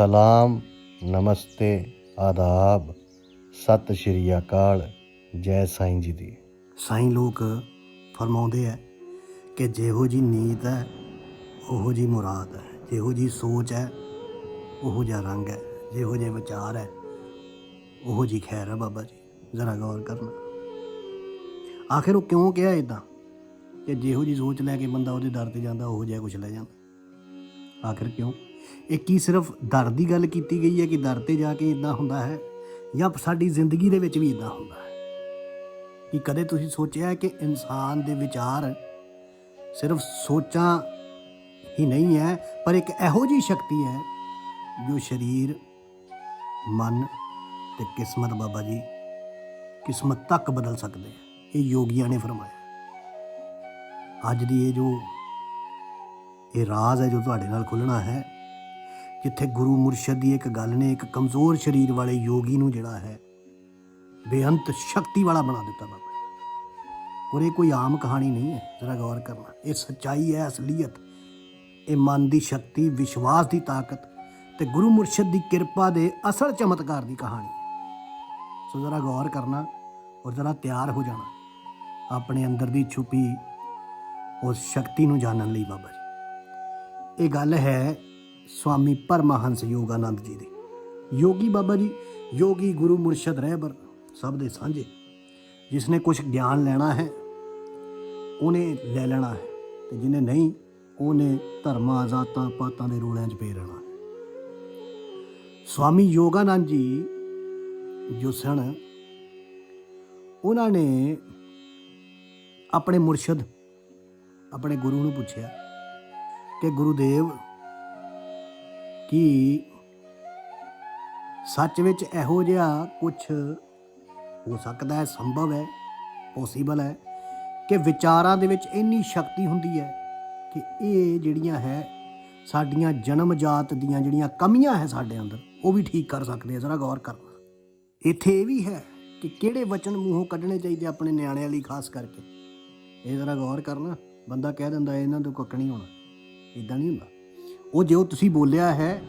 ਸਲਾਮ, ਨਮਸਤੇ, ਆਦਾਬ। ਸਤਿ ਸ਼੍ਰੀ ਅਕਾਲ। ਜੈ ਸਾਈਂ ਜੀ ਦੀ। ਸਾਈਂ ਲੋਕ ਫਰਮਾਉਂਦੇ ਆ ਕਿ ਜਿਹੋ ਜੀ ਨੀਤ ਹੈ ਉਹੋ ਜੀ ਮੁਰਾਦ ਹੈ ਜਿਹੋ ਜੀ ਸੋਚ ਹੈ ਉਹੋ ਜਿਹਾ ਰੰਗ ਹੈ ਜਿਹੋ ਜਿਹੇ ਵਿਚਾਰ ਹੈ ਉਹੋ ਜੀ ਖੈਰ ਹੈ ਬਾਬਾ ਜੀ। ਜ਼ਰਾ ਗੌਰ ਕਰਨਾ। ਆਖਿਰ ਉਹ ਕਿਉਂ ਕਿਹਾ ਇਦਾਂ ਕਿ ਜਿਹੋ ਜੀ ਸੋਚ ਲੈ ਕੇ ਬੰਦਾ ਉਹਦੇ ਦਰ ਤੇ ਜਾਂਦਾ, ਉਹੋ ਜਿਹਾ ਕੁਝ ਲੈ ਜਾਂਦਾ। ਆਖਿਰ ਕਿਉਂ? ਇਹ ਕੀ ਸਿਰਫ ਦਰ ਦੀ ਗੱਲ ਕੀਤੀ ਗਈ ਹੈ ਕਿ ਦਰ ਤੇ ਜਾ ਕੇ ਇਦਾਂ ਹੁੰਦਾ ਹੈ? ਜਾਂ ਸਾਡੀ ਜ਼ਿੰਦਗੀ ਦੇ ਵਿੱਚ ਵੀ ਇਦਾਂ ਹੁੰਦਾ ਹੈ? ਕਿ ਕਦੇ ਤੁਸੀਂ ਸੋਚਿਆ ਕਿ ਇਨਸਾਨ ਦੇ ਵਿਚਾਰ ਸਿਰਫ ਸੋਚਾਂ ਹੀ ਨਹੀਂ ਹੈ, ਪਰ ਇੱਕ ਇਹੋ ਜਿਹੀ ਸ਼ਕਤੀ ਹੈ ਜੋ ਸਰੀਰ, ਮਨ ਤੇ ਕਿਸਮਤ ਬਾਬਾ ਜੀ ਕਿਸਮਤ ਤੱਕ ਬਦਲ ਸਕਦੇ ਹੈ। ਇਹ ਯੋਗੀਆਂ ਨੇ ਫਰਮਾਇਆ। ਅੱਜ ਦੀ ਇਹ ਜੋ ਇਹ ਰਾਜ਼ ਹੈ ਜੋ ਤੁਹਾਡੇ ਨਾਲ ਖੁੱਲਣਾ ਹੈ ਜਿੱਥੇ ਗੁਰੂ ਮੁਰਸ਼ਦ ਦੀ ਇੱਕ ਗੱਲ ਨੇ, ਇੱਕ ਕਮਜ਼ੋਰ ਸਰੀਰ ਵਾਲੇ ਯੋਗੀ ਨੂੰ ਜਿਹੜਾ ਹੈ, ਬੇਅੰਤ ਸ਼ਕਤੀ ਵਾਲਾ ਬਣਾ ਦਿੱਤਾ ਬਾਬਾ ਜੀ। ਔਰ ਇਹ ਕੋਈ ਆਮ ਕਹਾਣੀ ਨਹੀਂ ਹੈ, ਜ਼ਰਾ ਗੌਰ ਕਰਨਾ। ਇਹ ਸੱਚਾਈ ਹੈ, ਅਸਲੀਅਤ, ਇਹ ਮਨ ਦੀ ਸ਼ਕਤੀ, ਵਿਸ਼ਵਾਸ ਦੀ ਤਾਕਤ ਤੇ ਗੁਰੂ ਮੁਰਸ਼ਦ ਦੀ ਕਿਰਪਾ ਦੇ ਅਸਲ ਚਮਤਕਾਰ ਦੀ ਕਹਾਣੀ ਸੋ ਜ਼ਰਾ ਗੌਰ ਕਰਨਾ ਔਰ ਜ਼ਰਾ ਤਿਆਰ ਹੋ ਜਾਣਾ ਆਪਣੇ ਅੰਦਰ ਦੀ ਛੁਪੀ ਉਸ ਸ਼ਕਤੀ ਨੂੰ ਜਾਣਨ ਲਈ ਬਾਬਾ ਜੀ। ਇਹ ਗੱਲ ਹੈ ਸਵਾਮੀ ਪਰਮਹੰਸ ਯੋਗਾਨੰਦ ਜੀ ਦੇ। ਯੋਗੀ ਬਾਬਾ ਜੀ, ਯੋਗੀ ਗੁਰੂ ਮੁਰਸ਼ਿਦ ਰਹਿਬਰ ਸਭ ਦੇ ਸਾਂਝੇ। ਜਿਸ ਨੇ ਕੁਝ ਗਿਆਨ ਲੈਣਾ ਹੈ, ਉਹਨੇ ਲੈ ਲੈਣਾ ਹੈ। ਤੇ ਜਿਹਨੇ ਨਹੀਂ, ਉਹਨੇ ਧਰਮਾਂ, ਜ਼ਾਤਾਂ, ਪਾਤਾਂ ਦੇ ਰੋਲਿਆਂ 'ਚ ਪੈ ਰਹਿਣਾ ਸਵਾਮੀ ਯੋਗਾਨੰਦ ਜੀ ਜੋ ਸਨ, ਉਹਨਾਂ ਨੇ ਆਪਣੇ ਮੁਰਸ਼ਦ, ਆਪਣੇ ਗੁਰੂ ਨੂੰ ਪੁੱਛਿਆ ਕਿ ਗੁਰੂਦੇਵ ਕਿ ਸੱਚ ਵਿੱਚ ਇਹੋ ਜਿਹਾ ਕੁਝ ਹੋ ਸਕਦਾ ਹੈ, ਸੰਭਵ ਹੈ ਪੋਸੀਬਲ ਹੈ ਕਿ ਵਿਚਾਰਾਂ ਦੇ ਵਿੱਚ ਇੰਨੀ ਸ਼ਕਤੀ ਹੁੰਦੀ ਹੈ ਕਿ ਇਹ ਜਿਹੜੀਆਂ ਹੈ, ਸਾਡੀਆਂ ਜਨਮ ਜਾਤ ਦੀਆਂ ਜਿਹੜੀਆਂ ਕਮੀਆਂ ਹੈ ਸਾਡੇ ਅੰਦਰ, ਉਹ ਵੀ ਠੀਕ ਕਰ ਸਕਦੇ ਆ। ਜ਼ਰਾ ਗੌਰ ਕਰਨਾ ਇੱਥੇ ਇਹ ਵੀ ਹੈ ਕਿ ਕਿਹੜੇ ਵਚਨ ਮੂੰਹੋਂ ਕੱਢਣੇ ਚਾਹੀਦੇ ਆਪਣੇ ਨਿਆਣਿਆਂ ਲਈ ਖਾਸ ਕਰਕੇ? ਇਹ ਜ਼ਰਾ ਗੌਰ ਕਰਨਾ। ਬੰਦਾ ਕਹਿ ਦਿੰਦਾ, ਇਹਨਾਂ ਤੋਂ ਕੁੱਕ ਨਹੀਂ ਹੋਣਾ। ਇਦਾਂ ਨਹੀਂ ਹੁੰਦਾ। ਉਹ ਜੋ ਤੁਸੀਂ ਬੋਲਿਆ ਹੈ,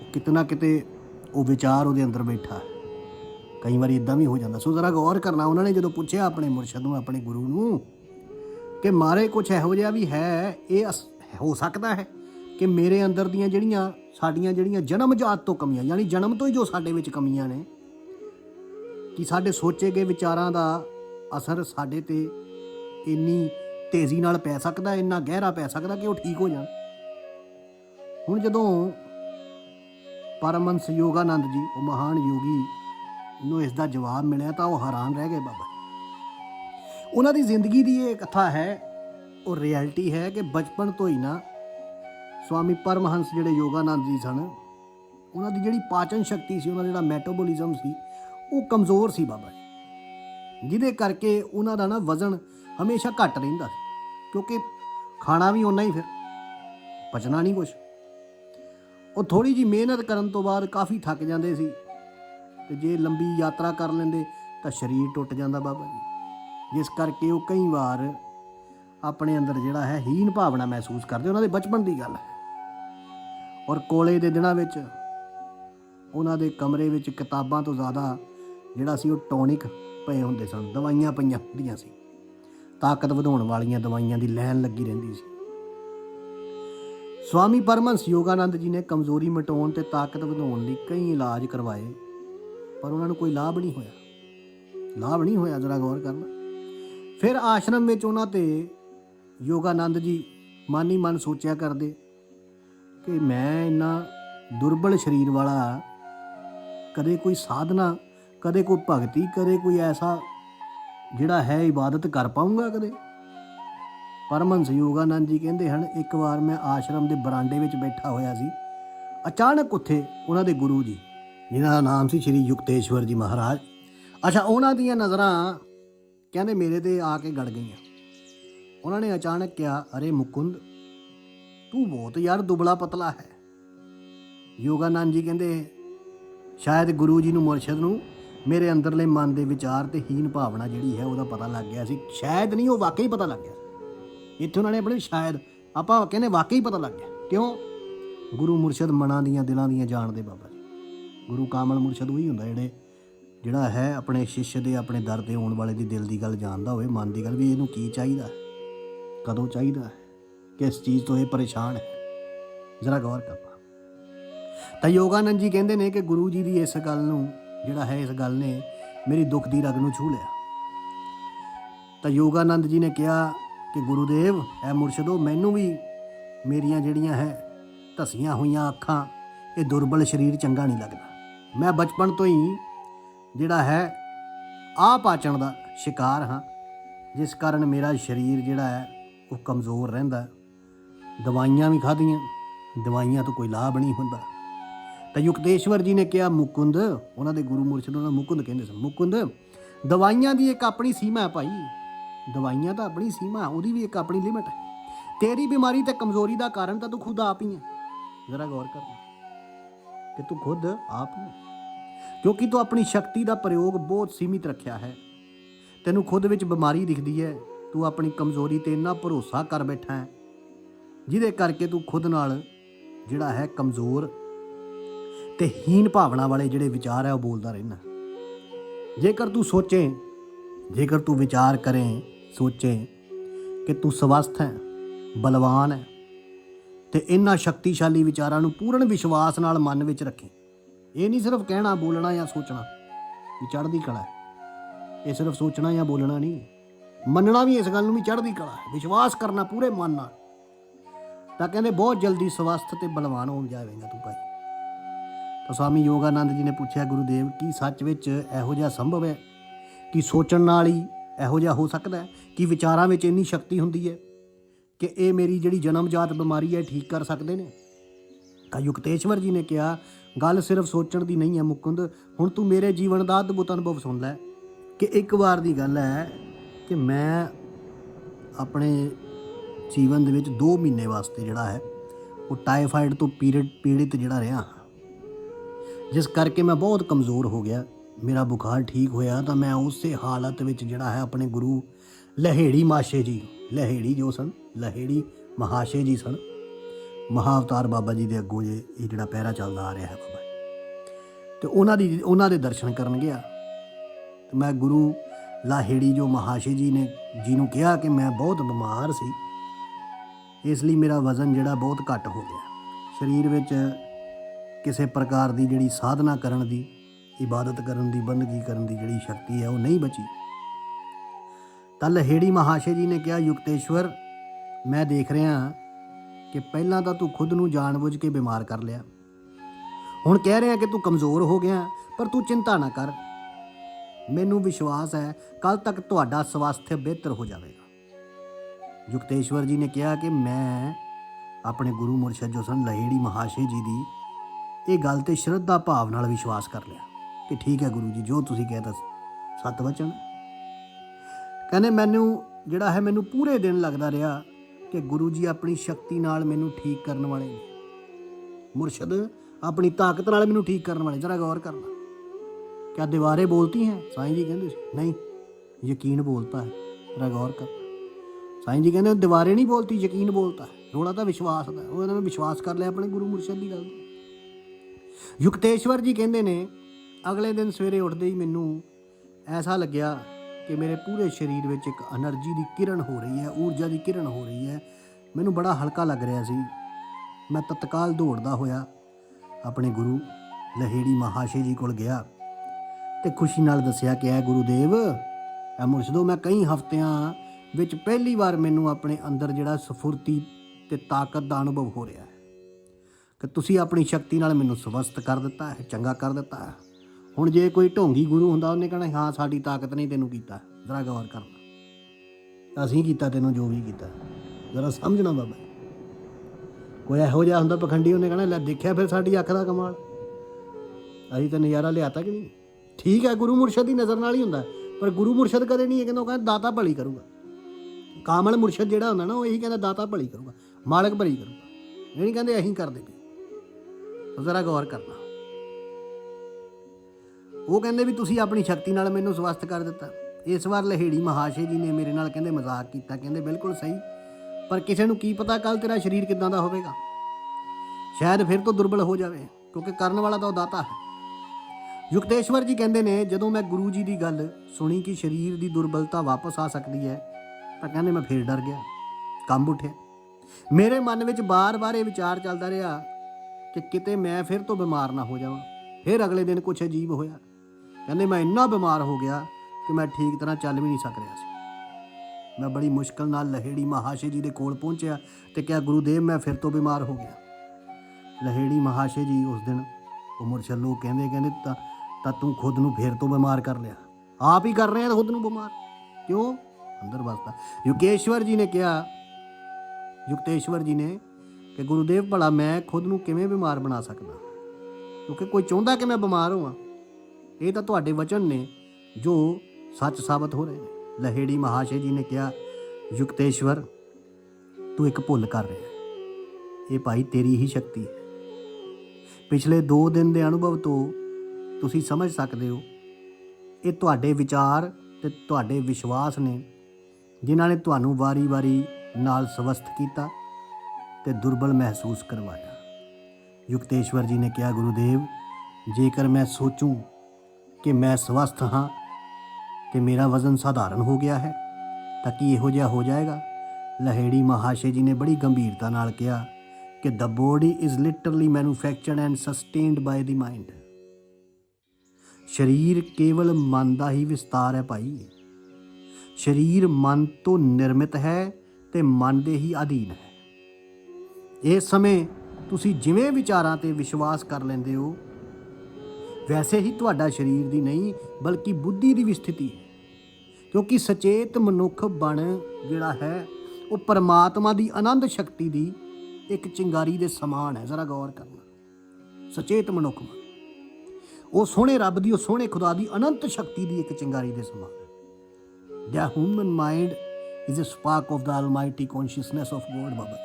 ਉਹ ਕਿਤਨਾ ਕਿਤੇ ਉਹ ਵਿਚਾਰ ਉਹਦੇ ਅੰਦਰ ਬੈਠਾ ਹੈ। ਕਈ ਵਾਰੀ ਇਦਾਂ ਵੀ ਹੋ ਜਾਂਦਾ। ਸੋ ਜ਼ਰਾ ਗੌਰ ਕਰਨਾ, ਉਹਨਾਂ ਨੇ ਜਦੋਂ ਪੁੱਛਿਆ ਆਪਣੇ ਮੁਰਸ਼ਦ ਨੂੰ, ਆਪਣੇ ਗੁਰੂ ਨੂੰ, ਕਿ ਮਾਰੇ ਕੁਝ ਇਹੋ ਜਿਹਾ ਵੀ ਹੈ, ਇਹ ਅਸ- ਹੋ ਸਕਦਾ ਹੈ ਕਿ ਮੇਰੇ ਅੰਦਰ ਦੀਆਂ ਜਿਹੜੀਆਂ, ਸਾਡੀਆਂ ਜਿਹੜੀਆਂ ਜਨਮ ਜਾਤ ਤੋਂ ਕਮੀਆਂ, ਯਾਨੀ ਜਨਮ ਤੋਂ ਹੀ ਜੋ ਸਾਡੇ ਵਿੱਚ ਕਮੀਆਂ ਨੇ, ਕਿ ਸਾਡੇ ਸੋਚੇ ਗਏ ਵਿਚਾਰਾਂ ਦਾ ਅਸਰ ਸਾਡੇ ਤੇ ਇੰਨੀ ਤੇਜ਼ੀ ਨਾਲ ਪੈ ਸਕਦਾ, ਇੰਨਾ ਗਹਿਰਾ ਪੈ ਸਕਦਾ ਕਿ ਉਹ ਠੀਕ ਹੋ ਜਾਣ। ਹੁਣ ਜਦੋਂ ਪਰਮਹੰਸ ਯੋਗਾਨੰਦ ਜੀ, ਉਹ ਮਹਾਨ ਯੋਗੀ ਨੂੰ ਇਸ ਦਾ ਜਵਾਬ ਮਿਲਿਆ ਤਾਂ ਉਹ ਹੈਰਾਨ ਰਹਿ ਗਏ ਬਾਬਾ। ਉਹਨਾਂ ਦੀ ਜ਼ਿੰਦਗੀ ਦੀ ਇਹ ਕਥਾ ਹੈ, ਉਹ ਰਿਐਲਿਟੀ ਹੈ ਕਿ ਬਚਪਨ ਤੋਂ ਹੀ ਨਾ ਸਵਾਮੀ ਪਰਮਹੰਸ ਜਿਹੜੇ ਯੋਗਾਨੰਦ ਜੀ ਸਨ, ਉਹਨਾਂ ਦੀ ਜਿਹੜੀ ਪਾਚਨ ਸ਼ਕਤੀ ਸੀ, ਉਹਨਾਂ ਦਾ ਜਿਹੜਾ ਮੈਟਾਬੋਲਿਜ਼ਮ ਸੀ, ਉਹ ਕਮਜ਼ੋਰ ਸੀ ਬਾਬਾ ਜਿਹਦੇ ਕਰਕੇ ਉਹਨਾਂ ਦਾ ਨਾ ਵਜ਼ਨ ਹਮੇਸ਼ਾ ਘਟ ਰਹਿੰਦਾ ਸੀ, ਕਿਉਂਕਿ ਖਾਣਾ ਵੀ ਓਨਾ ਹੀ ਫਿਰ, ਪਚਣਾ ਨਹੀਂ ਕੁਛ। ਉਹ ਥੋੜੀ ਜੀ ਮਿਹਨਤ ਕਰਨ ਤੋਂ ਬਾਅਦ ਕਾਫੀ ਥੱਕ ਜਾਂਦੇ ਸੀ। ਤੇ ਜੇ ਲੰਬੀ ਯਾਤਰਾ ਕਰ ਲੈਂਦੇ ਤਾਂ ਸਰੀਰ ਟੁੱਟ ਜਾਂਦਾ ਬਾਬਾ ਜੀ। ਜਿਸ ਕਰਕੇ ਉਹ ਕਈ ਵਾਰ ਆਪਣੇ ਅੰਦਰ ਜਿਹੜਾ ਹੈ ਹੀਨ ਭਾਵਨਾ ਮਹਿਸੂਸ ਕਰਦੇ, ਉਹਨਾਂ ਦੇ ਬਚਪਨ ਦੀ ਗੱਲ ਹੈ। ਔਰ ਕੋਲੇ ਦੇ ਦਿਨਾਂ ਵਿੱਚ ਉਹਨਾਂ ਦੇ ਕਮਰੇ ਵਿੱਚ ਕਿਤਾਬਾਂ ਤੋਂ ਜ਼ਿਆਦਾ ਜਿਹੜਾ ਸੀ ਉਹ ਟੌਨਿਕ ਪਏ ਹੁੰਦੇ ਸਨ, ਦਵਾਈਆਂ ਪਈਆਂ ਹੁੰਦੀਆਂ ਸੀ। ਤਾਕਤ ਵਧਾਉਣ ਵਾਲੀਆਂ ਦਵਾਈਆਂ ਦੀ ਲਾਈਨ ਲੱਗੀ ਰਹਿੰਦੀ ਸੀ। ਸਵਾਮੀ ਪਰਮਹੰਸ ਯੋਗਾਨੰਦ ਜੀ ਨੇ ਕਮਜ਼ੋਰੀ ਮਿਟਾਉਣ ਤੇ ਤਾਕਤ ਵਧਾਉਣ ਲਈ ਕਈ ਇਲਾਜ ਕਰਵਾਏ, ਪਰ ਉਹਨਾਂ ਨੂੰ ਕੋਈ ਲਾਭ ਨਹੀਂ ਹੋਇਆ। ਲਾਭ ਨਹੀਂ ਹੋਇਆ, ਜਰਾ ਗੌਰ ਕਰਨਾ। ਫਿਰ ਆਸ਼ਰਮ ਵਿੱਚ ਉਹਨਾਂ ਤੇ ਯੋਗਾਨੰਦ ਜੀ ਮਨ ਹੀ ਮਨ ਸੋਚਿਆ ਕਰਦੇ ਕਿ ਮੈਂ ਇੰਨਾ ਦੁਰਬਲ ਸਰੀਰ ਵਾਲਾ ਕਦੇ ਕੋਈ ਸਾਧਨਾ, ਕਦੇ ਕੋਈ ਭਗਤੀ, ਕਦੇ ਕੋਈ ਐਸਾ ਜਿਹੜਾ ਹੈ ਇਬਾਦਤ ਕਰ ਪਾਉਂਗਾ ਕਦੇ? ਪਰਮਹੰਸ ਯੋਗਾਨੰਦ ਜੀ ਕਹਿੰਦੇ ਹਨ, ਇੱਕ ਵਾਰ ਮੈਂ ਆਸ਼ਰਮ ਦੇ ਬਰਾਂਡੇ ਵਿੱਚ ਬੈਠਾ ਹੋਇਆ ਸੀ। ਅਚਾਨਕ ਉੱਥੇ ਉਹਨਾਂ ਦੇ ਗੁਰੂ ਜੀ, ਜਿਨ੍ਹਾਂ ਦਾ ਨਾਮ ਸੀ ਸ਼੍ਰੀ ਯੁਕਤੇਸ਼ਵਰ ਜੀ ਮਹਾਰਾਜ, ਅੱਛਾ, ਉਹਨਾਂ ਦੀਆਂ ਨਜ਼ਰਾਂ ਕਹਿੰਦੇ ਮੇਰੇ ਤੇ ਆ ਕੇ ਗੜ ਗਈਆਂ। ਉਹਨਾਂ ਨੇ ਅਚਾਨਕ ਕਿਹਾ, ਅਰੇ ਮੁਕੁੰਦ, ਤੂੰ ਬਹੁਤ ਯਾਰ ਦੁਬਲਾ ਪਤਲਾ ਹੈ। ਯੋਗਾਨੰਦ ਜੀ ਕਹਿੰਦੇ, ਸ਼ਾਇਦ ਗੁਰੂ ਜੀ ਨੂੰ ਮੁਰਸ਼ਿਦ ਨੂੰ ਮੇਰੇ ਅੰਦਰਲੇ ਮਨ ਦੇ ਵਿਚਾਰ ਤੇ ਹੀਨ ਭਾਵਨਾ ਜਿਹੜੀ ਹੈ, ਉਹਦਾ ਪਤਾ ਲੱਗ ਗਿਆ ਸੀ। ਸ਼ਾਇਦ ਨਹੀਂ, ਉਹ ਵਾਕਈ ਪਤਾ ਲੱਗ ਗਿਆ ਇੱਥੇ ਉਹਨਾਂ ਨੇ ਆਪਣੇ ਸ਼ਾਇਦ ਆਪਾਂ ਕਹਿੰਦੇ ਵਾਕਈ ਪਤਾ ਲੱਗ ਗਿਆ। ਕਿਉਂ? ਗੁਰੂ ਮੁਰਸ਼ਦ ਮਨਾਂ ਦੀਆਂ ਦਿਲਾਂ ਦੀਆਂ ਜਾਣਦੇ ਬਾਬਾ ਜੀ। ਗੁਰੂ ਕਾਮਲ ਮੁਰਸ਼ਦ ਉਹੀ ਹੁੰਦਾ ਜਿਹੜੇ ਜਿਹੜਾ ਹੈ ਆਪਣੇ ਸ਼ਿਸ਼ ਦੇ ਆਪਣੇ ਦਰ ਤੇ ਆਉਣ ਵਾਲੇ ਦੀ ਦਿਲ ਦੀ ਗੱਲ ਜਾਣਦਾ ਹੋਵੇ ਮਨ ਦੀ ਗੱਲ ਵੀ ਇਹਨੂੰ ਕੀ ਚਾਹੀਦਾ ਕਦੋਂ ਚਾਹੀਦਾ ਹੈ, ਕਿਸ ਚੀਜ਼ ਤੋਂ ਇਹ ਪਰੇਸ਼ਾਨ ਹੈ? ਜ਼ਰਾ ਗੌਰ ਕਰਨਾ ਤਾਂ ਯੋਗਾਨੰਦ ਜੀ ਕਹਿੰਦੇ ਨੇ ਕਿ ਗੁਰੂ ਜੀ ਦੀ ਇਸ ਗੱਲ ਨੂੰ ਜਿਹੜਾ ਹੈ ਇਸ ਗੱਲ ਨੇ ਮੇਰੀ ਦੁੱਖ ਦੀ ਰਗ ਨੂੰ ਛੂ ਲਿਆ। ਤਾਂ ਯੋਗਾਨੰਦ ਜੀ ਨੇ ਕਿਹਾ ਕਿ ਗੁਰੂਦੇਵ, ਐ ਮੁਰਸ਼ਿਦੋ, ਮੈਨੂੰ ਵੀ ਮੇਰੀਆਂ ਜਿਹੜੀਆਂ ਹੈ, ਧਸੀਆਂ ਹੋਈਆਂ ਅੱਖਾਂ, ਇਹ ਦੁਰਬਲ ਸਰੀਰ ਚੰਗਾ ਨਹੀਂ ਲੱਗਦਾ। ਮੈਂ ਬਚਪਨ ਤੋਂ ਹੀ ਜਿਹੜਾ ਹੈ ਆ ਪਾਚਣ ਦਾ ਸ਼ਿਕਾਰ ਹਾਂ, ਜਿਸ ਕਾਰਨ ਮੇਰਾ ਸਰੀਰ ਜਿਹੜਾ ਹੈ, ਉਹ ਕਮਜ਼ੋਰ ਰਹਿੰਦਾ। ਦਵਾਈਆਂ ਵੀ ਖਾਧੀਆਂ, ਦਵਾਈਆਂ ਤੋਂ ਕੋਈ ਲਾਭ ਨਹੀਂ ਹੁੰਦਾ। ਤਾਂ ਯੁਕਤੇਸ਼ਵਰ ਜੀ ਨੇ ਕਿਹਾ, ਮੁਕੁੰਦ, ਉਹਨਾਂ ਦੇ ਗੁਰੂ ਮੁਰਸ਼ਿਦ ਉਹਨਾਂ ਨੂੰ ਮੁਕੁੰਦ ਕਹਿੰਦੇ ਸਨ, ਮੁਕੁੰਦ, ਦਵਾਈਆਂ ਦੀ ਇੱਕ ਆਪਣੀ ਸੀਮਾ ਹੈ ਭਾਈ। ਦਵਾਈਆਂ ਤਾਂ ਆਪਣੀ ਸੀਮਾ ਉਹਦੀ ਵੀ ਇੱਕ ਆਪਣੀ ਲਿਮਟ ਹੈ ਤੇਰੀ ਬਿਮਾਰੀ ਤੇ ਕਮਜ਼ੋਰੀ ਦਾ ਕਾਰਨ ਤਾਂ ਤੂੰ ਖੁਦ ਆਪ ਹੀ ਹੈ ਜ਼ਰਾ ਗੌਰ ਕਰ ਕਿ ਤੂੰ ਖੁਦ ਆਪ ਹੀ ਹੈ ਕਿਉਂਕਿ ਤੂੰ ਆਪਣੀ ਸ਼ਕਤੀ ਦਾ ਪ੍ਰਯੋਗ ਬਹੁਤ ਸੀਮਿਤ ਰੱਖਿਆ ਹੈ। ਤੈਨੂੰ ਖੁਦ ਵਿੱਚ ਬਿਮਾਰੀ ਦਿਖਦੀ ਹੈ। ਤੂੰ ਆਪਣੀ ਕਮਜ਼ੋਰੀ ਤੇ ਇੰਨਾ ਭਰੋਸਾ ਕਰ ਬੈਠਾ ਹੈ। ਜਿਹਦੇ ਕਰਕੇ ਤੂੰ ਖੁਦ ਨਾਲ ਜਿਹੜਾ ਹੈ ਕਮਜ਼ੋਰ ਤੇ ਹੀਨ ਭਾਵਨਾ ਵਾਲੇ ਜਿਹੜੇ ਵਿਚਾਰ ਹੈ ਉਹ ਬੋਲਦਾ ਰਹਿਣਾ ਜੇਕਰ ਤੂੰ ਸੋਚੇ, ਜੇਕਰ ਤੂੰ ਵਿਚਾਰ ਕਰੇ ਸੋਚੇ ਕਿ ਤੂੰ ਸਵਸਥ ਹੈ, ਬਲਵਾਨ ਹੈ ਤੇ ਇਹਨਾਂ ਸ਼ਕਤੀਸ਼ਾਲੀ ਵਿਚਾਰਾਂ ਨੂੰ ਪੂਰਨ ਵਿਸ਼ਵਾਸ ਨਾਲ ਮਨ ਵਿੱਚ ਰੱਖੇ। ਇਹ ਨਹੀਂ ਸਿਰਫ ਕਹਿਣਾ, ਬੋਲਣਾ ਜਾਂ ਸੋਚਣਾ, ਵੀ ਚੜ੍ਹਦੀ ਕਲਾ ਹੈ। ਇਹ ਸਿਰਫ ਸੋਚਣਾ ਜਾਂ ਬੋਲਣਾ ਨਹੀਂ, ਮੰਨਣਾ ਵੀ ਇਸ ਗੱਲ ਨੂੰ ਵੀ ਚੜ੍ਹਦੀ ਕਲਾ ਹੈ, ਵਿਸ਼ਵਾਸ ਕਰਨਾ ਪੂਰੇ ਮਨ ਨਾਲ। ਤਾਂ ਕਹਿੰਦੇ, ਬਹੁਤ ਜਲਦੀ ਸਵਸਥ ਤੇ ਬਲਵਾਨ ਹੋ ਜਾਵੇਂਗਾ ਤੂੰ ਭਾਈ। ਤਾਂ ਸਵਾਮੀ ਯੋਗਾਨੰਦ ਜੀ ਨੇ ਪੁੱਛਿਆ, ਗੁਰੂਦੇਵ, ਕੀ ਸੱਚ ਵਿੱਚ ਇਹੋ ਜਿਹਾ ਸੰਭਵ ਹੈ? ਕਿ ਸੋਚਣ ਨਾਲ ਹੀ ਇਹੋ ਜਿਹਾ ਹੋ ਸਕਦਾ ਹੈ ਕਿ ਵਿਚਾਰਾਂ ਵਿੱਚ ਇੰਨੀ ਸ਼ਕਤੀ ਹੁੰਦੀ ਹੈ ਕਿ ਇਹ ਮੇਰੀ ਜਿਹੜੀ ਜਨਮਜਾਤ ਬਿਮਾਰੀ ਹੈ ਠੀਕ ਕਰ ਸਕਦੇ ਨੇ? ਤਾਂ ਯੁਕਤੇਸ਼ਵਰ ਜੀ ਨੇ ਕਿਹਾ, ਗੱਲ ਸਿਰਫ ਸੋਚਣ ਦੀ ਨਹੀਂ ਹੈ ਮੁਕੁੰਦ। ਹੁਣ ਤੂੰ ਮੇਰੇ ਜੀਵਨ ਦਾ ਅਦਭੁਤ ਅਨੁਭਵ ਸੁਣ ਲੈ ਕਿ ਇੱਕ ਵਾਰ ਦੀ ਗੱਲ ਹੈ ਕਿ ਮੈਂ ਆਪਣੇ ਜੀਵਨ ਦੇ ਵਿੱਚ 2 ਮਹੀਨੇ ਵਾਸਤੇ ਜਿਹੜਾ ਹੈ, ਉਹ ਟਾਈਫਾਈਡ ਤੋਂ ਪੀੜਿਤ ਪੀੜਿਤ ਜਿਹੜਾ ਰਿਹਾ ਹਾਂ। ਜਿਸ ਕਰਕੇ ਮੈਂ ਬਹੁਤ ਕਮਜ਼ੋਰ ਹੋ ਗਿਆ। ਮੇਰਾ ਬੁਖਾਰ ਠੀਕ ਹੋਇਆ ਤਾਂ ਮੈਂ ਉਸੇ ਹਾਲਤ ਵਿੱਚ ਜਿਹੜਾ ਹੈ ਆਪਣੇ ਗੁਰੂ ਲਹੇੜੀ ਮਾਸ਼ੇ ਜੀ, ਲਹੇੜੀ ਜੋ ਸਨ, ਲਹੇੜੀ ਮਹਾਸ਼ੇ ਜੀ ਸਨ। ਮਹਾਵਤਾਰ ਬਾਬਾ ਜੀ ਦੇ ਅੱਗੋਂ ਜੇ ਇਹ ਜਿਹੜਾ ਪਹਿਰਾ ਚੱਲਦਾ ਆ ਰਿਹਾ ਹੈ ਬਾਬਾ ਤੇ ਉਹਨਾਂ ਦੀ, ਉਹਨਾਂ ਦੇ ਦਰਸ਼ਨ ਕਰਨ ਗਿਆ। ਤੇ ਮੈਂ ਗੁਰੂ ਲਾਹੇੜੀ ਜੋ ਮਹਾਸ਼ੇ ਜੀ ਨੇ ਜੀ ਨੂੰ ਕਿਹਾ ਕਿ ਮੈਂ ਬਹੁਤ ਬਿਮਾਰ ਸੀ, ਇਸ ਲਈ ਮੇਰਾ ਵਜ਼ਨ ਜਿਹੜਾ ਬਹੁਤ ਘੱਟ ਹੋ ਗਿਆ। ਸਰੀਰ ਵਿੱਚ ਕਿਸੇ ਪ੍ਰਕਾਰ ਦੀ ਜਿਹੜੀ ਸਾਧਨਾ ਕਰਨ ਦੀ ਇਬਾਦਤ ਕਰਨ ਦੀ, ਬੰਦਗੀ ਕਰਨ ਦੀ ਜਿਹੜੀ ਸ਼ਕਤੀ ਹੈ ਉਹ ਨਹੀਂ ਬਚੀ। ਤਾਂ ਲਹੇੜੀ ਮਹਾਸ਼ੇ ਜੀ ਨੇ ਕਿਹਾ, ਯੁਕਤੇਸ਼ਵਰ, ਮੈਂ ਦੇਖ ਰਿਹਾ ਕਿ ਪਹਿਲਾਂ ਤਾਂ ਤੂੰ ਖੁਦ ਨੂੰ ਜਾਣਬੁੱਝ ਕੇ ਬਿਮਾਰ ਕਰ ਲਿਆ। ਹੁਣ ਕਹਿ ਰਿਹਾ ਕਿ ਤੂੰ ਕਮਜ਼ੋਰ ਹੋ ਗਿਆ, ਪਰ ਤੂੰ ਚਿੰਤਾ ਨਾ ਕਰ। ਮੈਨੂੰ ਵਿਸ਼ਵਾਸ ਹੈ ਕੱਲ ਤੱਕ ਤੁਹਾਡਾ ਸਵਾਸਥ ਬਿਹਤਰ ਹੋ ਜਾਵੇਗਾ। ਯੁਕਤੇਸ਼ਵਰ ਜੀ ਨੇ ਕਿਹਾ ਕਿ ਮੈਂ ਆਪਣੇ ਗੁਰੂ ਮੁਰਸ਼ਦ ਜੋ ਸਨ, ਲਹੇੜੀ ਮਹਾਸ਼ੇ ਜੀ ਦੀ, ਇਹ ਗੱਲ ਤੇ ਸ਼ਰਧਾ ਭਾਵ ਨਾਲ ਵਿਸ਼ਵਾਸ ਕਰ ਲਿਆ। ਕਿ ਠੀਕ ਹੈ ਗੁਰੂ ਜੀ, ਜੋ ਤੁਸੀਂ ਕਹਿਤਾ ਸਤ ਬਚਨ ਕਹਿੰਦੇ ਮੈਨੂੰ, ਜਿਹੜਾ ਹੈ ਮੈਨੂੰ ਪੂਰੇ ਦਿਨ ਲੱਗਦਾ ਰਿਹਾ ਕਿ ਗੁਰੂ ਜੀ ਆਪਣੀ ਸ਼ਕਤੀ ਨਾਲ ਮੈਨੂੰ ਠੀਕ ਕਰਨ ਵਾਲੇ ਨੇ। ਮੁਰਸ਼ਦ, ਆਪਣੀ ਤਾਕਤ ਨਾਲ ਮੈਨੂੰ ਠੀਕ ਕਰਨ ਵਾਲੇ ਜਰਾ ਗੌਰ ਕਰਨਾ। ਕਿਆ ਦੀਵਾਰੇ ਬੋਲਤੀ ਹੈ? ਸਾਈਂ ਜੀ ਕਹਿੰਦੇ ਨਹੀਂ, ਯਕੀਨ ਬੋਲਤਾ ਹੈ। ਜਰਾ ਗੌਰ ਕਰ ਸਾਈਂ ਜੀ ਕਹਿੰਦੇ, ਦੀਵਾਰੇ ਨਹੀਂ ਬੋਲਤੀ, ਯਕੀਨ ਬੋਲਤਾ ਹੈ। ਰੋੜਾ ਤਾਂ ਵਿਸ਼ਵਾਸ ਦਾ ਉਹ ਇਹਨਾਂ ਨੇ ਵਿਸ਼ਵਾਸ ਕਰ ਲਿਆ ਆਪਣੇ ਗੁਰੂ ਮੁਰਸ਼ਦ ਦੀ ਗੱਲ ਯੁਕਤੇਸ਼ਵਰ ਜੀ ਕਹਿੰਦੇ ਨੇ ਅਗਲੇ ਦਿਨ ਸਵੇਰੇ ਉੱਠਦੇ ਹੀ ਮੈਨੂੰ ਐਸਾ ਲੱਗਿਆ ਕਿ ਮੇਰੇ ਪੂਰੇ ਸਰੀਰ ਵਿੱਚ ਇੱਕ એનર્ਜੀ ਦੀ ਕਿਰਨ ਹੋ ਰਹੀ ਹੈ, ਊਰਜਾ ਦੀ ਕਿਰਨ ਹੋ ਰਹੀ ਹੈ। ਮੈਨੂੰ ਬੜਾ ਹਲਕਾ ਲੱਗ ਰਿਹਾ ਸੀ। ਮੈਂ ਤਤਕਾਲ ਦੌੜਦਾ ਹੋਇਆ ਆਪਣੇ ਗੁਰੂ ਲਹੇੜੀ ਮਹਾਸ਼ੇ ਜੀ ਕੋਲ ਗਿਆ ਤੇ ਖੁਸ਼ੀ ਨਾਲ ਦੱਸਿਆ ਕਿ ਐ ਗੁਰੂਦੇਵ, ਐ ਮੁਰਸ਼ਿਦੋ, ਮੈਂ ਕਈ ਹਫ਼ਤਿਆਂ ਵਿੱਚ ਪਹਿਲੀ ਵਾਰ ਮੈਨੂੰ ਆਪਣੇ ਅੰਦਰ ਜਿਹੜਾ ਸਫੁਰਤੀ ਤੇ ਤਾਕਤ ਦਾ ਅਨੁਭਵ ਹੋ ਰਿਹਾ ਹੈ ਕਿ ਤੁਸੀਂ ਆਪਣੀ ਸ਼ਕਤੀ ਨਾਲ ਮੈਨੂੰ ਸਵਸਥ ਕਰ ਦਿੱਤਾ ਹੈ, ਚੰਗਾ ਕਰ ਦਿੱਤਾ ਹੈ। ਹੁਣ ਜੇ ਕੋਈ ਢੋਂਗੀ ਗੁਰੂ ਹੁੰਦਾ, ਉਹਨੇ ਕਹਣਾ, ਹਾਂ, ਸਾਡੀ ਤਾਕਤ ਨਹੀਂ ਤੈਨੂੰ ਕੀਤਾ। ਜ਼ਰਾ ਗੌਰ ਕਰਨਾ ਅਸੀਂ ਕੀਤਾ, ਤੈਨੂੰ ਜੋ ਵੀ ਕੀਤਾ। ਜ਼ਰਾ ਸਮਝਣਾ ਬਾਬਾ ਕੋਈ ਇਹੋ ਜਿਹਾ ਹੁੰਦਾ ਪਖੰਡੀ, ਉਹਨੇ ਕਹਣਾ, ਲੈ, ਦੇਖਿਆ ਫਿਰ ਸਾਡੀ ਅੱਖ ਦਾ ਕਮਾਲ। ਅਸੀਂ ਤਾਂ ਨਜ਼ਾਰਾ ਲਿਆਤਾ ਕਿ ਨਹੀਂ? ਠੀਕ ਹੈ, ਗੁਰੂ ਮੁਰਸ਼ਦ ਦੀ ਨਜ਼ਰ ਨਾਲ ਹੀ ਹੁੰਦਾ। ਪਰ ਗੁਰੂ ਮੁਰਸ਼ਦ ਕਦੇ ਨਹੀਂ, ਇਹ ਕਹਿੰਦਾ, ਉਹ ਕਹਿੰਦਾ, ਦਾਤਾ ਭਲੀ ਕਰੂਗਾ। ਕਾਮਲ ਮੁਰਸ਼ਦ ਜਿਹੜਾ ਹੁੰਦਾ ਨਾ, ਉਹ ਇਹੀ ਕਹਿੰਦਾ, ਦਾਤਾ ਭਲੀ ਕਰੂਗਾ। ਮਾਲਕ ਭਲੀ ਕਰੂਗਾ। ਇਹ ਨਹੀਂ ਕਹਿੰਦੇ, ਅਸੀਂ ਕਰਦੇ ਪਏ ਜ਼ਰਾ ਗੌਰ ਕਰਨਾ ਉਹ ਕਹਿੰਦੇ ਵੀ ਤੁਸੀਂ ਆਪਣੀ ਸ਼ਕਤੀ ਨਾਲ ਮੈਨੂੰ ਸਵਸਥ ਕਰ ਦਿੱਤਾ। ਇਸ ਵਾਰ ਲਹੇੜੀ ਮਹਾਸ਼ੇ ਜੀ ਨੇ ਮੇਰੇ ਨਾਲ ਕਹਿੰਦੇ ਮਜ਼ਾਕ ਕੀਤਾ। ਕਹਿੰਦੇ ਬਿਲਕੁਲ ਸਹੀ। ਪਰ ਕਿਸੇ ਨੂੰ ਕੀ ਪਤਾ ਕੱਲ ਤੇਰਾ ਸਰੀਰ ਕਿਦਾਂ ਦਾ ਹੋਵੇਗਾ। ਸ਼ਾਇਦ ਫਿਰ ਤੋਂ ਦੁਰਬਲ ਹੋ ਜਾਵੇ, ਕਿਉਂਕਿ ਕਰਨ ਵਾਲਾ ਤਾਂ ਉਹ ਦਾਤਾ ਹੈ। ਯੁਕਤੇਸ਼ਵਰ ਜੀ ਕਹਿੰਦੇ ਨੇ, ਜਦੋਂ ਮੈਂ ਗੁਰੂ ਜੀ ਦੀ ਗੱਲ ਸੁਣੀ ਕਿ ਸਰੀਰ ਦੀ ਦੁਰਬਲਤਾ ਵਾਪਸ ਆ ਸਕਦੀ ਹੈ, ਤਾਂ ਕਹਿੰਦੇ ਮੈਂ ਫੇਰ ਡਰ ਗਿਆ। ਕੰਬ ਉੱਠਿਆ। ਮੇਰੇ ਮਨ ਵਿੱਚ ਬਾਰ-ਬਾਰ ਇਹ ਵਿਚਾਰ ਚੱਲਦਾ ਰਿਹਾ ਕਿ ਕਿਤੇ ਮੈਂ ਫਿਰ ਤੋਂ ਬਿਮਾਰ ਨਾ ਹੋ ਜਾਵਾਂ। ਫਿਰ ਅਗਲੇ ਦਿਨ ਕੁਝ ਅਜੀਬ ਹੋਇਆ। ਕਹਿੰਦੇ, ਮੈਂ ਇੰਨਾ ਬਿਮਾਰ ਹੋ ਗਿਆ ਕਿ ਮੈਂ ਠੀਕ ਤਰ੍ਹਾਂ ਚੱਲ ਵੀ ਨਹੀਂ ਸਕ ਰਿਹਾ ਸੀ। ਮੈਂ ਬੜੀ ਮੁਸ਼ਕਲ ਨਾਲ ਲਹੇੜੀ ਮਹਾਸ਼ੇ ਜੀ ਦੇ ਕੋਲ ਪਹੁੰਚਿਆ ਤੇ ਕਿਹਾ ਗੁਰੂਦੇਵ ਮੈਂ ਫਿਰ ਤੋਂ ਬਿਮਾਰ ਹੋ ਗਿਆ। ਲਹੇੜੀ ਮਹਾਸ਼ੇ ਜੀ ਉਸ ਦਿਨ ਉਮਰ ਮੁਰਸ਼ਦ ਕਹਿੰਦੇ ਕਹਿੰਦੇ, ਤਾਂ ਤਾਂ ਤੂੰ ਖੁਦ ਨੂੰ ਫਿਰ ਤੋਂ ਬਿਮਾਰ ਕਰ ਲਿਆ। ਆਪ ਹੀ ਕਰ ਰਹੇ ਆ ਖੁਦ ਨੂੰ ਬਿਮਾਰ। ਕਿਉਂ? ਅੰਦਰ ਵਸਦਾ। ਯੁਕੇਸ਼ਵਰ ਜੀ ਨੇ ਕਿਹਾ, ਯੁਕਤੇਸ਼ਵਰ ਜੀ ਨੇ ਕਿ ਗੁਰੂਦੇਵ ਭਲਾ ਮੈਂ ਖੁਦ ਨੂੰ ਕਿਵੇਂ ਬਿਮਾਰ ਬਣਾ ਸਕਦਾ? ਕਿਉਂਕਿ ਕੋਈ ਚਾਹੁੰਦਾ ਕਿ ਮੈਂ ਬਿਮਾਰ ਹੋਵਾਂ? ਇਹ ਤਾਂ ਤੁਹਾਡੇ ਵਚਨ ਨੇ ਜੋ ਸੱਚ ਸਾਬਤ ਹੋ ਰਹੇ ਨੇ। ਲਹੇੜੀ ਮਹਾਸ਼ੇ ਜੀ ਨੇ ਕਿਹਾ, ਯੁਕਤੇਸ਼ਵਰ, ਤੂੰ ਇੱਕ ਭੁੱਲ ਕਰ ਰਿਹਾ ਇਹ ਭਾਈ ਤੇਰੀ ਹੀ ਸ਼ਕਤੀ ਹੈ। ਪਿਛਲੇ 2 ਦਿਨ ਦੇ ਅਨੁਭਵ ਤੋਂ ਤੁਸੀਂ ਸਮਝ ਸਕਦੇ ਹੋ, ਇਹ ਤੁਹਾਡੇ ਵਿਚਾਰ ਤੇ ਤੁਹਾਡੇ ਵਿਸ਼ਵਾਸ ਨੇ, ਜਿਨ੍ਹਾਂ ਨੇ ਤੁਹਾਨੂੰ ਵਾਰੀ-ਵਾਰੀ ਨਾਲ ਸਵਸਥ ਕੀਤਾ ਤੇ ਦੁਰਬਲ ਮਹਿਸੂਸ ਕਰਵਾਇਆ। ਯੁਕਤੇਸ਼ਵਰ ਜੀ ਨੇ ਕਿਹਾ, ਗੁਰੂਦੇਵ, ਜੇਕਰ ਮੈਂ ਸੋਚੂੰ ਕਿ ਮੈਂ ਸਵਸਥ ਹਾਂ ਤੇ ਮੇਰਾ ਵਜ਼ਨ ਸਾਧਾਰਨ ਹੋ ਗਿਆ ਹੈ ਤਾਂ ਕੀ ਇਹੋ ਜਿਹਾ ਹੋ ਜਾਏਗਾ? ਲਹੇੜੀ ਮਹਾਸ਼ੇ ਜੀ ਨੇ ਬੜੀ ਗੰਭੀਰਤਾ ਨਾਲ ਕਿਹਾ ਕਿ the body is literally manufactured and sustained by the mind ਸਰੀਰ ਕੇਵਲ ਮਨ ਦਾ ਹੀ ਵਿਸਤਾਰ ਹੈ ਭਾਈ। ਸਰੀਰ ਮਨ ਤੋਂ ਨਿਰਮਿਤ ਹੈ ਤੇ ਮਨ ਦੇ ਹੀ ਅਧੀਨ ਹੈ। ਇਸ ਸਮੇਂ ਤੁਸੀਂ ਜਿਵੇਂ ਵਿਚਾਰਾਂ ਤੇ ਵਿਸ਼ਵਾਸ ਕਰ ਲੈਂਦੇ ਹੋ ਵੈਸੇ ਹੀ ਤੁਹਾਡਾ ਸਰੀਰ ਦੀ ਨਹੀਂ, ਬਲਕਿ ਬੁੱਧੀ ਦੀ ਵੀ ਸਥਿਤੀ ਹੈ। ਕਿਉਂਕਿ ਸਚੇਤ ਮਨੁੱਖ ਬਣ ਜਿਹੜਾ ਹੈ, ਉਹ ਪਰਮਾਤਮਾ ਦੀ ਆਨੰਦ ਸ਼ਕਤੀ ਦੀ ਇੱਕ ਚਿੰਗਾਰੀ ਦੇ ਸਮਾਨ ਹੈ। ਜ਼ਰਾ ਗੌਰ ਕਰਨਾ। ਸਚੇਤ ਮਨੁੱਖ ਬਣ। ਉਹ ਸੋਹਣੇ ਰੱਬ ਦੀ, ਉਹ ਸੋਹਣੇ ਖੁਦਾ ਦੀ ਅਨੰਤ ਸ਼ਕਤੀ ਦੀ ਇੱਕ ਚਿੰਗਾਰੀ ਦੇ ਸਮਾਨ ਹੈ। The human mind is a spark of the almighty consciousness of God, ਬਾਬਾ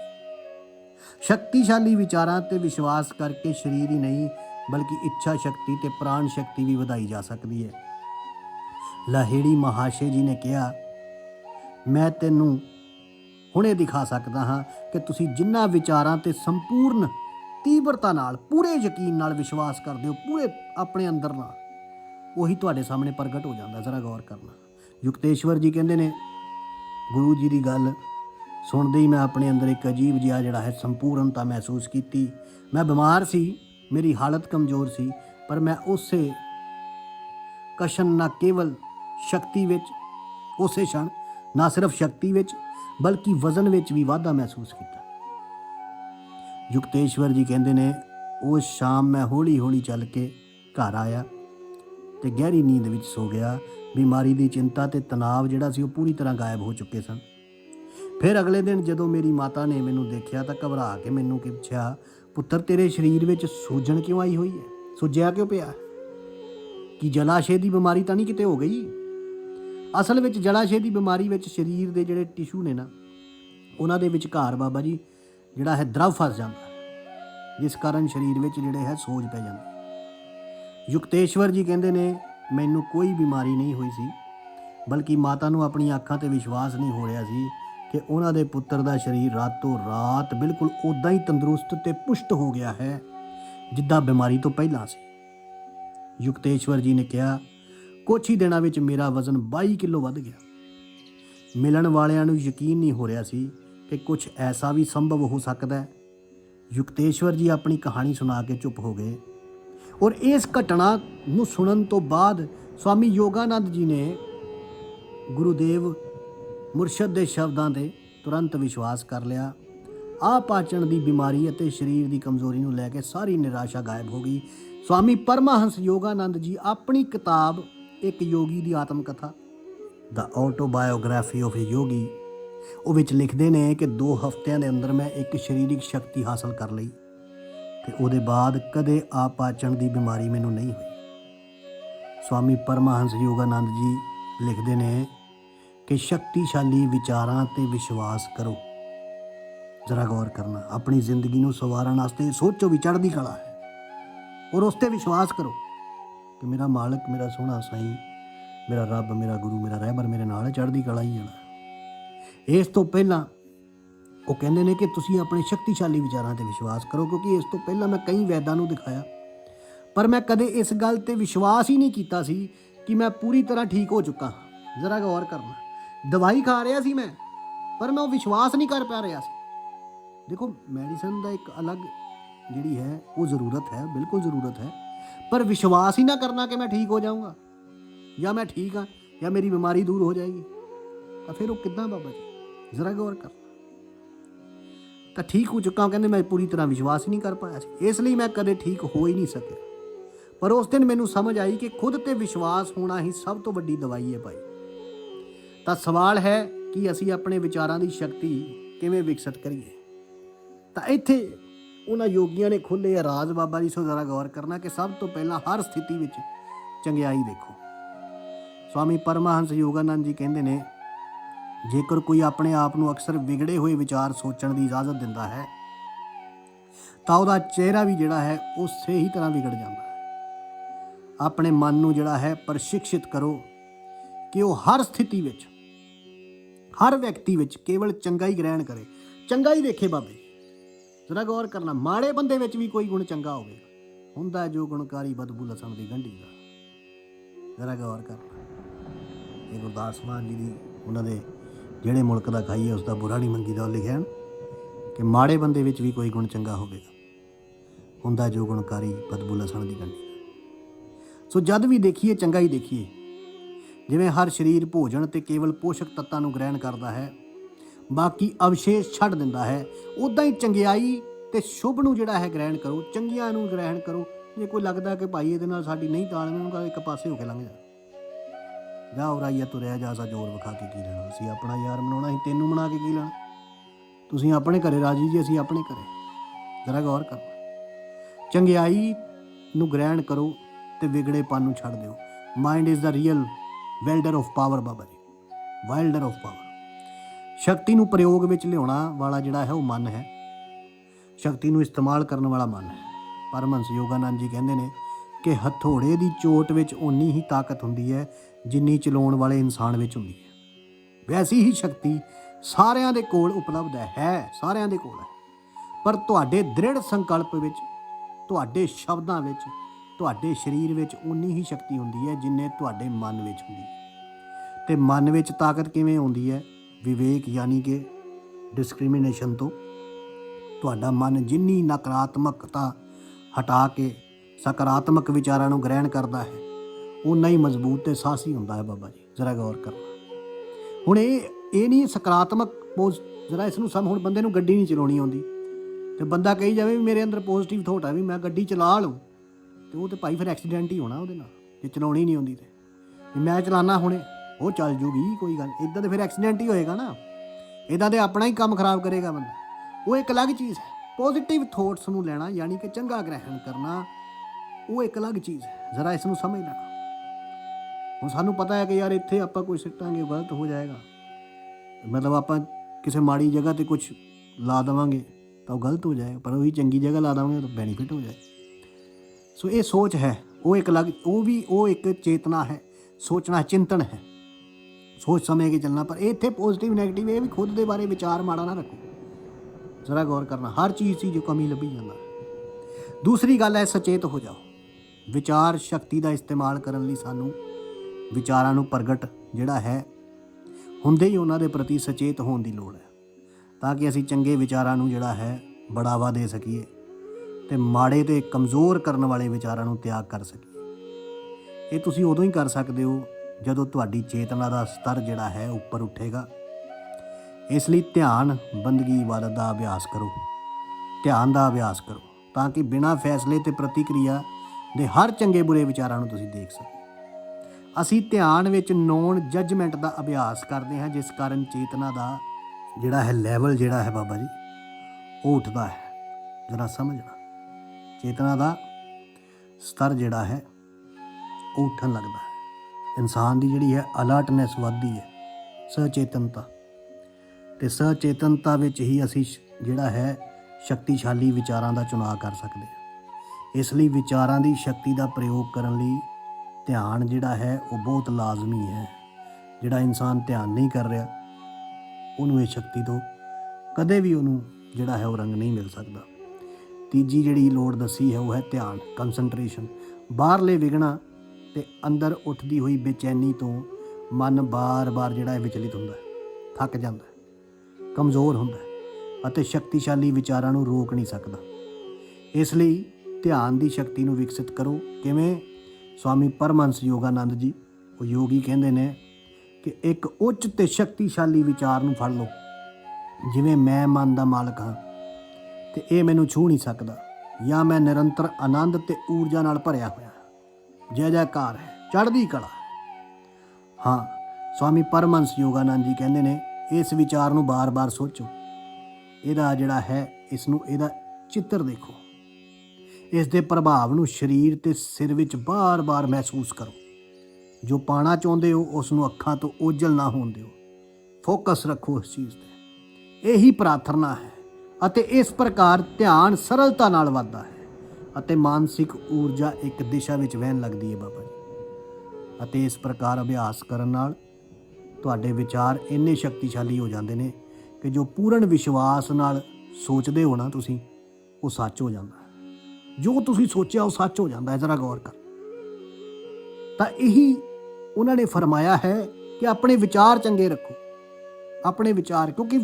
ਸ਼ਕਤੀਸ਼ਾਲੀ ਵਿਚਾਰਾਂ ਤੇ ਵਿਸ਼ਵਾਸ ਕਰਕੇ ਸਰੀਰ ਹੀ ਨਹੀਂ ਬਲਕਿ ਇੱਛਾ ਸ਼ਕਤੀ ਤੇ ਪ੍ਰਾਣ ਸ਼ਕਤੀ ਵੀ ਵਧਾਈ ਜਾ ਸਕਦੀ ਹੈ। ਲਾਹੇੜੀ ਮਹਾਸ਼ੇ ਜੀ ਨੇ ਕਿਹਾ, ਮੈਂ ਤੈਨੂੰ ਹੁਣੇ ਦਿਖਾ ਸਕਦਾ ਹਾਂ ਕਿ ਤੁਸੀਂ ਜਿਨ੍ਹਾਂ ਵਿਚਾਰਾਂ ਤੇ ਸੰਪੂਰਨ ਤੀਬਰਤਾ ਨਾਲ, ਪੂਰੇ ਯਕੀਨ ਨਾਲ ਵਿਸ਼ਵਾਸ ਕਰਦੇ ਹੋ, ਪੂਰੇ ਆਪਣੇ ਅੰਦਰ ਨਾਲ, ਉਹੀ ਤੁਹਾਡੇ ਸਾਹਮਣੇ ਪ੍ਰਗਟ ਹੋ ਜਾਂਦਾ। ਜ਼ਰਾ ਗੌਰ ਕਰਨਾ। ਯੁਕਤੇਸ਼ਵਰ ਜੀ ਕਹਿੰਦੇ ਨੇ, ਗੁਰੂ ਜੀ ਦੀ ਗੱਲ ਸੁਣਦੇ ਹੀ ਮੈਂ ਆਪਣੇ ਅੰਦਰ ਇੱਕ ਅਜੀਬ ਜਿਹਾ ਜਿਹੜਾ ਹੈ ਸੰਪੂਰਨਤਾ ਮਹਿਸੂਸ ਕੀਤੀ। ਮੈਂ ਬਿਮਾਰ ਸੀ ਮੇਰੀ ਹਾਲਤ ਕਮਜ਼ੋਰ ਸੀ, ਪਰ ਮੈਂ ਉਸੇ ਕਸ਼ਨ ਨਾ ਕੇਵਲ ਸ਼ਕਤੀ ਵਿੱਚ, ਉਸੇ ਛਣ ਨਾ ਸਿਰਫ ਸ਼ਕਤੀ ਵਿੱਚ, ਬਲਕਿ ਵਜ਼ਨ ਵਿੱਚ ਵੀ ਵਾਧਾ ਮਹਿਸੂਸ ਕੀਤਾ। ਯੁਕਤੇਸ਼ਵਰ ਜੀ ਕਹਿੰਦੇ ਨੇ ਉਹ ਸ਼ਾਮ ਮੈਂ ਹੌਲੀ-ਹੌਲੀ ਚੱਲ ਕੇ ਘਰ ਆਇਆ ਤੇ ਗਹਿਰੀ ਨੀਂਦ ਵਿੱਚ ਸੋ ਗਿਆ। ਬਿਮਾਰੀ ਦੀ ਚਿੰਤਾ ਤੇ ਤਣਾਅ ਜਿਹੜਾ ਸੀ ਉਹ ਪੂਰੀ ਤਰ੍ਹਾਂ ਗਾਇਬ ਹੋ ਚੁੱਕੇ ਸਨ। ਫਿਰ ਅਗਲੇ ਦਿਨ ਜਦੋਂ ਮੇਰੀ ਮਾਤਾ ਨੇ ਮੈਨੂੰ ਦੇਖਿਆ ਤਾਂ ਘਬਰਾ ਕੇ ਮੈਨੂੰ ਕਿ ਪੁੱਛਿਆ ਪੁੱਤਰ ਤੇਰੇ ਸਰੀਰ ਵਿੱਚ ਸੂਜਣ ਕਿਉਂ ਆਈ ਹੋਈ ਹੈ? ਸੁੱਜਿਆ ਕਿਉਂ ਪਿਆ? ਕਿ ਜਲਾਸ਼ੇ ਦੀ ਬਿਮਾਰੀ ਤਾਂ ਨਹੀਂ ਕਿਤੇ ਹੋ ਗਈ? ਅਸਲ ਵਿੱਚ ਜਲਾਸ਼ੇ ਦੀ ਬਿਮਾਰੀ ਵਿੱਚ ਸਰੀਰ ਦੇ ਜਿਹੜੇ ਟਿਸ਼ੂ ਨੇ ਨਾ, ਉਹਨਾਂ ਦੇ ਵਿਚਕਾਰ ਬਾਬਾ ਜੀ, ਜਿਹੜਾ ਹੈ ਦਰਵ ਫਸ ਜਾਂਦਾ। ਜਿਸ ਕਾਰਨ ਸਰੀਰ ਵਿੱਚ ਜਿਹੜੇ ਹੈ ਸੋਜ ਪੈ ਜਾਂਦੀ। ਯੁਕਤੇਸ਼ਵਰ ਜੀ ਕਹਿੰਦੇ ਨੇ, ਮੈਨੂੰ ਕੋਈ ਬਿਮਾਰੀ ਨਹੀਂ ਹੋਈ ਸੀ, ਬਲਕਿ ਮਾਤਾ ਨੂੰ ਆਪਣੀ ਅੱਖਾਂ ਤੇ ਵਿਸ਼ਵਾਸ ਨਹੀਂ ਹੋ ਰਿਹਾ ਸੀ ਕਿ ਉਹਨਾਂ ਦੇ ਪੁੱਤਰ ਦਾ ਸਰੀਰ ਰਾਤੋਂ ਰਾਤ ਬਿਲਕੁਲ ਉਦਾਂ ਹੀ ਤੰਦਰੁਸਤ ਤੇ ਪੁਸ਼ਟ ਹੋ ਗਿਆ ਹੈ, ਜਿੱਦਾਂ ਬਿਮਾਰੀ ਤੋਂ ਪਹਿਲਾਂ ਸੀ। ਯੁਕਤੇਸ਼ਵਰ ਜੀ ਨੇ ਕਿਹਾ ਕੁਝ ਹੀ ਦਿਨਾਂ ਵਿੱਚ ਮੇਰਾ ਵਜ਼ਨ 22 ਕਿਲੋ ਵੱਧ ਗਿਆ। ਮਿਲਣ ਵਾਲਿਆਂ ਨੂੰ ਯਕੀਨ ਨਹੀਂ ਹੋ ਰਿਹਾ ਸੀ ਕਿ ਕੁਝ ਐਸਾ ਵੀ ਸੰਭਵ ਹੋ ਸਕਦਾ ਹੈ। ਯੁਕਤੇਸ਼ਵਰ ਜੀ ਆਪਣੀ ਕਹਾਣੀ ਸੁਣਾ ਕੇ ਚੁੱਪ ਹੋ ਗਏ ਔਰ ਇਸ ਘਟਨਾ ਨੂੰ ਸੁਣਨ ਤੋਂ ਬਾਅਦ ਸਵਾਮੀ ਯੋਗਾਨੰਦ ਜੀ ਨੇ ਗੁਰੂਦੇਵ ਮੁਰਸ਼ਦ ਦੇ ਸ਼ਬਦਾਂ ਤੇ ਤੁਰੰਤ ਵਿਸ਼ਵਾਸ ਕਰ ਲਿਆ। ਆ ਪਾਚਣ ਦੀ ਬਿਮਾਰੀ ਅਤੇ ਸਰੀਰ ਦੀ ਕਮਜ਼ੋਰੀ ਨੂੰ ਲੈ ਕੇ ਸਾਰੀ ਨਿਰਾਸ਼ਾ ਗਾਇਬ ਹੋ ਗਈ। ਸਵਾਮੀ ਪਰਮਹੰਸ ਯੋਗਾਨੰਦ ਜੀ ਆਪਣੀ ਕਿਤਾਬ, ਇੱਕ ਯੋਗੀ ਦੀ ਆਤਮ ਕਥਾ ਦਾ ਆਟੋਬਾਇਓਗ੍ਰਾਫੀ ਆਫ ਅ ਯੋਗੀ, ਉਹ ਵਿੱਚ ਲਿਖਦੇ ਨੇ ਕਿ 2 ਹਫ਼ਤਿਆਂ ਦੇ ਅੰਦਰ ਮੈਂ ਇੱਕ ਸਰੀਰਿਕ ਸ਼ਕਤੀ ਹਾਸਲ ਕਰ ਲਈ ਤੇ ਉਹਦੇ ਬਾਅਦ ਕਦੇ ਆਪਾਚਣ ਦੀ ਬਿਮਾਰੀ ਮੈਨੂੰ ਨਹੀਂ ਹੋਈ। ਸਵਾਮੀ ਪਰਮਹੰਸ ਯੋਗਾਨੰਦ ਜੀ ਲਿਖਦੇ ਨੇ ਕਿ ਸ਼ਕਤੀਸ਼ਾਲੀ ਵਿਚਾਰਾਂ ਤੇ ਵਿਸ਼ਵਾਸ ਕਰੋ। ਜ਼ਰਾ ਗੌਰ ਕਰਨਾ, ਆਪਣੀ ਜ਼ਿੰਦਗੀ ਨੂੰ ਸਵਾਰਨ ਵਾਸਤੇ ਸੋਚੋ ਵੀ ਚੜ੍ਹਦੀ ਕਲਾ ਹੈ। ਔਰ ਉਸ ਤੇ ਵਿਸ਼ਵਾਸ ਕਰੋ ਕਿ ਮੇਰਾ ਮਾਲਕ, ਮੇਰਾ ਸੋਹਣਾ ਸਾਈਂ, ਮੇਰਾ ਰੱਬ, ਮੇਰਾ ਗੁਰੂ, ਮੇਰਾ ਰਹਿਬਰ ਮੇਰੇ ਨਾਲ ਹੈ ਚੜ੍ਹਦੀ ਕਲਾ ਹੀ ਜਾਣਾ। ਇਸ ਤੋਂ ਪਹਿਲਾਂ ਉਹ ਕਹਿੰਦੇ ਨੇ ਕਿ ਤੁਸੀਂ ਆਪਣੇ ਸ਼ਕਤੀਸ਼ਾਲੀ ਵਿਚਾਰਾਂ ਤੇ ਵਿਸ਼ਵਾਸ ਕਰੋ, ਕਿਉਂਕਿ ਇਸ ਤੋਂ ਪਹਿਲਾਂ ਮੈਂ ਕਈ ਵੈਦਾਂ ਨੂੰ ਦਿਖਾਇਆ। ਪਰ ਮੈਂ ਕਦੇ ਇਸ ਗੱਲ ਤੇ ਵਿਸ਼ਵਾਸ ਹੀ ਨਹੀਂ ਕੀਤਾ ਸੀ ਕਿ ਮੈਂ ਪੂਰੀ ਤਰ੍ਹਾਂ ਠੀਕ ਹੋ ਚੁੱਕਾ ਹਾਂ। ਜ਼ਰਾ ਗੌਰ ਕਰਨਾ। ਦਵਾਈ ਖਾ ਰਿਹਾ ਸੀ ਮੈਂ, ਪਰ ਮੈਂ ਉਹ ਵਿਸ਼ਵਾਸ ਨਹੀਂ ਕਰ ਪਾ ਰਿਹਾ ਸੀ। ਦੇਖੋ ਮੈਡੀਸਨ ਦਾ ਇੱਕ ਅਲੱਗ ਜਿਹੜੀ ਹੈ, ਉਹ ਜ਼ਰੂਰਤ ਹੈ, ਬਿਲਕੁਲ ਜ਼ਰੂਰਤ ਹੈ, ਪਰ ਵਿਸ਼ਵਾਸ ਹੀ ਨਾ ਕਰਨਾ ਕਿ ਮੈਂ ਠੀਕ ਹੋ ਜਾਊਂਗਾ, ਜਾਂ ਮੈਂ ਠੀਕ ਹਾਂ, ਜਾਂ ਮੇਰੀ ਬਿਮਾਰੀ ਦੂਰ ਹੋ ਜਾਏਗੀ। ਤਾਂ ਫਿਰ ਉਹ ਕਿੱਦਾਂ ਬਾਬਾ ਜੀ? ਜ਼ਰਾ ਗੌਰ ਕਰ। ਤਾਂ ਠੀਕ ਹੋ ਚੁੱਕਾ ਕਹਿੰਦੇ ਮੈਂ ਪੂਰੀ ਤਰ੍ਹਾਂ ਵਿਸ਼ਵਾਸ ਹੀ ਨਹੀਂ ਕਰ ਪਾਇਆ ਸੀ। ਇਸ ਲਈ ਮੈਂ ਕਦੇ ਠੀਕ ਹੋ ਹੀ ਨਹੀਂ ਸਕਿਆ। ਪਰ ਉਸ ਦਿਨ ਮੈਨੂੰ ਸਮਝ ਆਈ ਕਿ ਖੁਦ ਤੇ ਵਿਸ਼ਵਾਸ ਹੋਣਾ ਹੀ ਸਭ ਤੋਂ ਵੱਡੀ ਦਵਾਈ ਹੈ ਭਾਈ। ਤਾਂ ਸਵਾਲ ਹੈ ਕਿ ਅਸੀਂ ਆਪਣੇ ਵਿਚਾਰਾਂ ਦੀ ਸ਼ਕਤੀ ਕਿਵੇਂ ਵਿਕਸਿਤ ਕਰੀਏ? ਤਾਂ ਇੱਥੇ ਉਹਨਾਂ ਯੋਗੀਆਂ ਨੇ ਖੋਲੇ ਰਾਜ ਬਾਬਾ ਜੀ ਸੋ ਜ਼ਰਾ ਗੌਰ ਕਰਨਾ ਕਿ ਸਭ ਤੋਂ ਪਹਿਲਾਂ ਹਰ ਸਥਿਤੀ ਵਿੱਚ ਚੰਗਿਆਈ ਦੇਖੋ। ਸਵਾਮੀ ਪਰਮਹੰਸ ਯੋਗਾਨੰਦ ਜੀ ਕਹਿੰਦੇ ਨੇ, ਜੇਕਰ ਕੋਈ ਆਪਣੇ ਆਪ ਨੂੰ ਅਕਸਰ ਵਿਗੜੇ ਹੋਏ ਵਿਚਾਰ ਸੋਚਣ ਦੀ ਇਜਾਜ਼ਤ ਦਿੰਦਾ ਹੈ, ਤਾਂ ਉਹਦਾ ਚਿਹਰਾ ਵੀ ਜਿਹੜਾ ਹੈ ਉਸੇ ਹੀ ਤਰ੍ਹਾਂ ਵਿਗੜ ਜਾਂਦਾ ਹੈ। ਆਪਣੇ ਮਨ ਨੂੰ ਜਿਹੜਾ ਹੈ ਪ੍ਰਸ਼ਿਕਸ਼ਿਤ ਕਰੋ ਕਿ ਉਹ ਹਰ ਸਥਿਤੀ ਵਿੱਚ, ਹਰ ਵਿਅਕਤੀ ਵਿੱਚ ਕੇਵਲ ਚੰਗਾ ਹੀ ਗ੍ਰਹਿਣ ਕਰੇ। ਚੰਗਾ ਹੀ ਦੇਖੇ ਬਾਬੇ, ਜ਼ਰਾ ਗੌਰ ਕਰਨਾ ਮਾੜੇ ਬੰਦੇ ਵਿੱਚ ਵੀ ਕੋਈ ਗੁਣ ਚੰਗਾ ਹੋਵੇਗਾ ਹੁੰਦਾ ਜੋ ਗੁਣਕਾਰੀ ਬਦਬੂ ਲਸਣ ਦੀ ਗੰਢੀ ਦਾ। ਜ਼ਰਾ ਗੌਰ ਕਰਨਾ ਇਹ ਗੁਰਦਾਸ ਮਾਨ ਜੀ ਦੀ, ਉਹਨਾਂ ਦੇ ਜਿਹੜੇ ਮੁਲਕ ਦਾ ਖਾਈਏ ਉਸ ਦਾ ਬੁਰਾ ਨਹੀਂ ਮੰਗੀਦਾ, ਉਹ ਲਿਖਿਆ ਕਿ ਮਾੜੇ ਬੰਦੇ ਵਿੱਚ ਵੀ ਕੋਈ ਗੁਣ ਚੰਗਾ ਹੋਵੇਗਾ ਹੁੰਦਾ ਜੋ ਗੁਣਕਾਰੀ ਬਦਬੂ ਲਸਣ ਦੀ ਗੰਢੀ ਦਾ। ਸੋ ਜਦ ਵੀ ਦੇਖੀਏ ਚੰਗਾ ਹੀ ਦੇਖੀਏ ਜਿਵੇਂ ਹਰ ਸਰੀਰ ਭੋਜਨ ਤੇ ਕੇਵਲ ਪੋਸ਼ਕ ਤੱਤਾਂ ਨੂੰ ਗ੍ਰਹਿਣ ਕਰਦਾ ਹੈ, ਬਾਕੀ ਅਵਸ਼ੇਸ਼ ਛੱਡ ਦਿੰਦਾ ਹੈ ਉਦਾਂ ਹੀ ਚੰਗਿਆਈ ਤੇ ਸ਼ੁਭ ਨੂੰ ਜਿਹੜਾ ਹੈ ਗ੍ਰਹਿਣ ਕਰੋ, ਚੰਗੀਆਂ ਨੂੰ ਗ੍ਰਹਿਣ ਕਰੋ। ਜੇ ਕੋਈ ਲੱਗਦਾ ਕਿ ਭਾਈ ਇਹਦੇ ਨਾਲ ਸਾਡੀ ਨਹੀਂ ਤਾਲਮੇਲ ਨੂੰ ਇੱਕ ਪਾਸੇ ਹੋ ਕੇ ਲੰਘ ਜਾ। ਜਾ ਉਰਾਈਆ ਤੁਰਿਆ ਜਾ, ਸਾ ਜੋਰ ਵਿਖਾ ਕੇ ਕੀ ਲੈਣਾ? ਅਸੀਂ ਆਪਣਾ ਯਾਰ ਮਨਾਉਣਾ ਸੀ ਤੈਨੂੰ ਮਨਾ ਕੇ ਕੀ ਲੈਣਾ? ਤੁਸੀਂ ਆਪਣੇ ਘਰੇ ਰਾਜੀ ਜੀ, ਅਸੀਂ ਆਪਣੇ ਘਰੇ। ਜ਼ਰਾ ਗੌਰ ਕਰੋ। ਚੰਗਿਆਈ ਨੂੰ ਗ੍ਰਹਿਣ ਕਰੋ ਤੇ ਵਿਗੜੇਪਨ ਨੂੰ ਛੱਡ ਦਿਓ। Mind is the real wielder of power ਬਾਬਾ ਜੀ, ਵੈਲਡਰ ਆਫ ਪਾਵਰ। ਸ਼ਕਤੀ ਨੂੰ ਪ੍ਰਯੋਗ ਵਿੱਚ ਲਿਆਉਣਾ ਵਾਲਾ ਜਿਹੜਾ ਹੈ ਉਹ ਮਨ ਹੈ। ਸ਼ਕਤੀ ਨੂੰ ਇਸਤੇਮਾਲ ਕਰਨ ਵਾਲਾ ਮਨ ਹੈ। ਪਰਮਹੰਸ ਯੋਗਾਨੰਦ ਜੀ ਕਹਿੰਦੇ ਨੇ ਕਿ ਹਥੌੜੇ ਦੀ ਚੋਟ ਵਿੱਚ ਓਨੀ ਹੀ ਤਾਕਤ ਹੁੰਦੀ ਹੈ ਜਿੰਨੀ ਚਲਾਉਣ ਵਾਲੇ ਇਨਸਾਨ ਵਿੱਚ ਹੁੰਦੀ ਹੈ। ਵੈਸੀ ਹੀ ਸ਼ਕਤੀ ਸਾਰਿਆਂ ਦੇ ਕੋਲ ਉਪਲਬਧ ਹੈ, ਸਾਰਿਆਂ ਦੇ ਕੋਲ ਹੈ। ਪਰ ਤੁਹਾਡੇ ਦ੍ਰਿੜ ਸੰਕਲਪ ਵਿੱਚ, ਤੁਹਾਡੇ ਸ਼ਬਦਾਂ ਵਿੱਚ ਤੁਹਾਡੇ ਸਰੀਰ ਵਿੱਚ ਉਨੀ ਹੀ ਸ਼ਕਤੀ ਹੁੰਦੀ ਹੈ ਜਿੰਨੇ ਤੁਹਾਡੇ ਮਨ ਵਿੱਚ ਹੁੰਦੀ ਹੈ। ਤੇ ਮਨ ਵਿੱਚ ਤਾਕਤ ਕਿਵੇਂ ਆਉਂਦੀ ਹੈ? ਵਿਵੇਕ ਯਾਨੀ ਕਿ ਡਿਸਕ੍ਰਿਮੀਨੇਸ਼ਨ ਤੋਂ। ਤੁਹਾਡਾ ਮਨ ਜਿੰਨੀ ਨਕਾਰਾਤਮਕਤਾ ਹਟਾ ਕੇ ਸਕਾਰਾਤਮਕ ਵਿਚਾਰਾਂ ਨੂੰ ਗ੍ਰਹਿਣ ਕਰਦਾ ਹੈ ਉਨਾ ਹੀ ਮਜ਼ਬੂਤ ਤੇ ਸਾਹਸੀ ਹੁੰਦਾ ਹੈ ਬਾਬਾ ਜੀ। ਜ਼ਰਾ ਗੌਰ ਕਰਨਾ ਹੁਣ ਇਹ ਇਹ ਨਹੀਂ ਸਕਾਰਾਤਮਕ ਪੋਜ਼, ਜ਼ਰਾ ਇਸ ਨੂੰ ਸਮ, ਹੁਣ ਬੰਦੇ ਨੂੰ ਗੱਡੀ ਨਹੀਂ ਚਲਾਉਣੀ ਆਉਂਦੀ। ਤੇ ਬੰਦਾ ਕਹੀ ਜਾਵੇ ਵੀ ਮੇਰੇ ਅੰਦਰ ਪੋਜ਼ਿਟਿਵ ਥੋਟ ਹੈ ਵੀ ਮੈਂ ਗੱਡੀ ਚਲਾ ਲਵਾਂ ਤੇ ਉਹ ਤੇ ਭਾਈ ਫਿਰ ਐਕਸੀਡੈਂਟ ਹੀ ਹੋਣਾ ਉਹਦੇ ਨਾਲ, ਜੇ ਚਲਾਉਣੀ ਨਹੀਂ ਆਉਂਦੀ ਤੇ। ਵੀ ਮੈਂ ਚਲਾਨਾ ਹੁਣੇ, ਉਹ ਚੱਲ ਜੂਗੀ, ਕੋਈ ਗੱਲ ਇਦਾਂ ਤੇ ਫਿਰ ਐਕਸੀਡੈਂਟ ਹੀ ਹੋਏਗਾ ਨਾ। ਇਦਾਂ ਤੇ ਆਪਣਾ ਹੀ ਕੰਮ ਖਰਾਬ ਕਰੇਗਾ ਬੰਦਾ। ਉਹ ਇੱਕ ਅਲੱਗ ਚੀਜ਼ ਹੈ ਪੋਜ਼ਿਟਿਵ ਥੋਟਸ ਨੂੰ ਲੈਣਾ, ਯਾਨੀ ਕਿ ਚੰਗਾ ਗ੍ਰਹਿਣ ਕਰਨਾ, ਉਹ ਇੱਕ ਅਲੱਗ ਚੀਜ਼ ਹੈ। ਜ਼ਰਾ ਇਸ ਨੂੰ ਸਮਝ ਲੈਣਾ ਹੁਣ ਸਾਨੂੰ ਪਤਾ ਹੈ ਕਿ ਯਾਰ ਇੱਥੇ ਆਪਾਂ ਕੋਈ ਸਿੱਟਾਂਗੇ, ਗਲਤ ਹੋ ਜਾਏਗਾ। ਮਤਲਬ ਆਪਾਂ ਕਿਸੇ ਮਾੜੀ ਜਗ੍ਹਾ ਤੇ ਕੁਝ ਲਾ ਦੇਵਾਂਗੇ, ਤਾਂ ਉਹ ਗਲਤ ਹੋ ਜਾਏਗਾ। ਪਰ ਉਹੀ ਚੰਗੀ ਜਗ੍ਹਾ ਲਾ ਦੇਵਾਂਗੇ, ਤਾਂ ਬੈਨੀਫਿਟ ਹੋ ਜਾਏ ਸੋ ਇਹ ਸੋਚ ਹੈ, ਉਹ ਇੱਕ ਅਲੱਗ, ਉਹ ਵੀ ਉਹ ਇੱਕ ਚੇਤਨਾ ਹੈ, ਸੋਚਣਾ ਚਿੰਤਨ ਹੈ। ਸੋਚ ਸਮਝ ਕੇ ਚੱਲਣਾ, ਪਰ ਇੱਥੇ ਪੋਜ਼ਿਟਿਵ 네ਗੇਟਿਵ ਇਹ ਵੀ ਖੁਦ ਦੇ ਬਾਰੇ ਵਿਚਾਰ ਮਾੜਾ ਨਾ ਰੱਖੋ। ਜ਼ਰਾ ਗੌਰ ਕਰਨਾ, ਹਰ ਚੀਜ਼ ਸੀ ਜੋ ਕਮੀ ਲੱਭੀ ਜਾਂਦਾ। ਦੂਸਰੀ ਗੱਲ ਹੈ, ਸਚੇਤ ਹੋ ਜਾਓ। ਵਿਚਾਰ ਸ਼ਕਤੀ ਦਾ ਇਸਤੇਮਾਲ ਕਰਨ ਲਈ ਸਾਨੂੰ ਵਿਚਾਰਾਂ ਨੂੰ ਪ੍ਰਗਟ ਜਿਹੜਾ ਹੈ, ਹੁੰਦੇ ਹੀ ਉਹਨਾਂ ਦੇ ਪ੍ਰਤੀ ਸਚੇਤ ਹੋਣ ਦੀ ਲੋੜ ਹੈ। ਤਾਂ ਕਿ ਅਸੀਂ ਚੰਗੇ ਵਿਚਾਰਾਂ ਨੂੰ ਜਿਹੜਾ ਹੈ, ਬੜਾਵਾ ਦੇ ਸਕੀਏ। ਤੇ ਮਾੜੇ ਤੇ ਕਮਜ਼ੋਰ ਕਰਨ ਵਾਲੇ ਵਿਚਾਰਾਂ ਨੂੰ ਤਿਆਗ ਕਰ ਸਕੀਏ ਇਹ ਤੁਸੀਂ ਉਦੋਂ ਹੀ ਕਰ ਸਕਦੇ ਹੋ ਜਦੋਂ ਤੁਹਾਡੀ ਚੇਤਨਾ ਦਾ ਸਤਰ ਜਿਹੜਾ ਹੈ ਉੱਪਰ ਉੱਠੇਗਾ। ਇਸ ਲਈ ਧਿਆਨ, ਬੰਦਗੀ ਇਬਾਦਤ ਦਾ ਅਭਿਆਸ ਕਰੋ। ਧਿਆਨ ਦਾ ਅਭਿਆਸ ਕਰੋ ਤਾਂ ਕਿ ਬਿਨਾਂ ਫੈਸਲੇ ਤੇ ਪ੍ਰਤੀਕਿਰਿਆ ਦੇ ਹਰ ਚੰਗੇ ਬੁਰੇ ਵਿਚਾਰਾਂ ਨੂੰ ਤੁਸੀਂ ਦੇਖ ਸਕੋ। ਅਸੀਂ ਧਿਆਨ ਵਿੱਚ ਨੋਨ ਜਜਮੈਂਟ ਦਾ ਅਭਿਆਸ ਕਰਦੇ ਹਾਂ, ਜਿਸ ਕਾਰਨ ਚੇਤਨਾ ਦਾ ਜਿਹੜਾ ਹੈ ਲੈਵਲ ਜਿਹੜਾ ਹੈ ਬਾਬਾ ਜੀ, ਉਹ ਉੱਠਦਾ ਹੈ। ਜਰਾ ਸਮਝਣਾ ਚੇਤਨਾ ਦਾ ਸਤਰ ਜਿਹੜਾ ਹੈ, ਉਹ ਉੱਠਣ ਲੱਗਦਾ ਹੈ। ਇਨਸਾਨ ਦੀ ਜਿਹੜੀ ਹੈ ਅਲਰਟਨੈਸ ਵੱਧਦੀ ਹੈ, ਸਚੇਤਨਤਾ। ਤੇ ਸਚੇਤਨਤਾ ਵਿੱਚ ਹੀ ਅਸੀਂ ਸ਼- ਜਿਹੜਾ ਹੈ, ਸ਼ਕਤੀਸ਼ਾਲੀ ਵਿਚਾਰਾਂ ਦਾ ਚੁਣਾਅ ਕਰ ਸਕਦੇ ਹਾਂ। ਇਸ ਲਈ ਵਿਚਾਰਾਂ ਦੀ ਸ਼ਕਤੀ ਦਾ ਪ੍ਰਯੋਗ ਕਰਨ ਲਈ ਧਿਆਨ ਜਿਹੜਾ ਹੈ, ਉਹ ਬਹੁਤ ਲਾਜ਼ਮੀ ਹੈ। ਜਿਹੜਾ ਇਨਸਾਨ ਧਿਆਨ ਨਹੀਂ ਕਰ ਰਿਹਾ, ਉਹਨੂੰ ਇਹ ਸ਼ਕਤੀ ਤੋਂ ਕਦੇ ਵੀ ਉਹਨੂੰ ਜਿਹੜਾ ਹੈ, ਉਹ ਰੰਗ ਨਹੀਂ ਮਿਲ ਸਕਦਾ। ਤੀਜੀ ਜਿਹੜੀ ਲੋੜ ਦੱਸੀ ਹੈ ਉਹ ਹੈ ਧਿਆਨ ਕਨਸੈਂਟਰੇਸ਼ਨ ਬਾਹਰਲੇ ਵਿਗਣਾ ਤੇ ਅੰਦਰ ਉੱਠਦੀ ਹੋਈ ਬੇਚੈਨੀ ਤੋਂ ਮਨ ਬਾਰ-ਬਾਰ ਜਿਹੜਾ ਹੈ ਵਿਚਲਿਤ ਹੁੰਦਾ ਹੈ, ਥੱਕ ਜਾਂਦਾ ਹੈ, ਕਮਜ਼ੋਰ ਹੁੰਦਾ ਹੈ ਅਤੇ ਸ਼ਕਤੀਸ਼ਾਲੀ ਵਿਚਾਰਾਂ ਨੂੰ ਰੋਕ ਨਹੀਂ ਸਕਦਾ। ਇਸ ਲਈ ਧਿਆਨ ਦੀ ਸ਼ਕਤੀ ਨੂੰ ਵਿਕਸਿਤ ਕਰੋ। ਕਿਵੇਂ? ਸਵਾਮੀ ਪਰਮਹੰਸ ਯੋਗਾਨੰਦ ਜੀ, ਉਹ ਯੋਗੀ ਕਹਿੰਦੇ ਨੇ ਕਿ ਇੱਕ ਉੱਚ ਤੇ ਸ਼ਕਤੀਸ਼ਾਲੀ ਵਿਚਾਰ ਨੂੰ ਫੜ ਲਓ। ਜਿਵੇਂ ਮੈਂ ਮਨ ਦਾ ਮਾਲਕ ਹਾਂ ਤੇ ਇਹ ਮੈਨੂੰ ਛੂ ਨਹੀਂ ਸਕਦਾ, ਜਾਂ ਮੈਂ ਨਿਰੰਤਰ ਆਨੰਦ ਤੇ ਊਰਜਾ ਨਾਲ ਭਰਿਆ ਹੋਇਆ ਜੈ ਜੈਕਾਰ ਹੈ, ਚੜ੍ਹਦੀ ਕਲਾ। ਹਾਂ, ਸਵਾਮੀ ਪਰਮਹੰਸ ਯੋਗਾਨੰਦ ਜੀ ਕਹਿੰਦੇ ਨੇ, ਇਸ ਵਿਚਾਰ ਨੂੰ ਬਾਰ-ਬਾਰ ਸੋਚੋ। ਇਹਦਾ ਜਿਹੜਾ ਹੈ ਇਸ ਨੂੰ ਇਹਦਾ ਚਿੱਤਰ ਦੇਖੋ। ਇਸ ਦੇ ਪ੍ਰਭਾਵ ਨੂੰ ਸਰੀਰ ਤੇ ਸਿਰ ਵਿੱਚ ਬਾਰ-ਬਾਰ ਮਹਿਸੂਸ ਕਰੋ। ਜੋ ਪਾਣਾ ਚਾਹੁੰਦੇ ਹੋ ਉਸ ਨੂੰ ਅੱਖਾਂ ਤੋਂ ਓਝਲ ਨਾ ਹੋਣ ਦਿਓ। ਫੋਕਸ ਰੱਖੋ ਇਸ ਚੀਜ਼ ਤੇ। ਇਹੀ ਪ੍ਰਾਰਥਨਾ ਹੈ। ਅਤੇ ਇਸ ਪ੍ਰਕਾਰ ਧਿਆਨ ਸਰਲਤਾ ਨਾਲ ਵੱਧਦਾ ਹੈ ਅਤੇ ਮਾਨਸਿਕ ਊਰਜਾ ਇੱਕ ਦਿਸ਼ਾ ਵਿੱਚ ਵਹਿਣ ਲੱਗਦੀ ਹੈ ਬਾਬਾ ਜੀ। ਅਤੇ ਇਸ ਪ੍ਰਕਾਰ ਅਭਿਆਸ ਕਰਨ ਨਾਲ ਤੁਹਾਡੇ ਵਿਚਾਰ ਇੰਨੇ ਸ਼ਕਤੀਸ਼ਾਲੀ ਹੋ ਜਾਂਦੇ ਨੇ ਕਿ ਜੋ ਪੂਰਨ ਵਿਸ਼ਵਾਸ ਨਾਲ ਸੋਚਦੇ ਹੋ ਨਾ ਤੁਸੀਂ, ਉਹ ਸੱਚ ਹੋ ਜਾਂਦਾ ਹੈ। ਜੋ ਤੁਸੀਂ ਸੋਚਿਆ, ਉਹ ਸੱਚ ਹੋ ਜਾਂਦਾ ਹੈ। ਜ਼ਰਾ ਗੌਰ ਕਰ। ਤਾਂ ਇਹੀ ਉਹਨਾਂ ਨੇ ਫਰਮਾਇਆ ਹੈ ਕਿ ਆਪਣੇ ਵਿਚਾਰ ਚੰਗੇ ਰੱਖੋ। ਆਪਣੇ ਵਿਚਾਰ, ਕਿਉਂਕਿ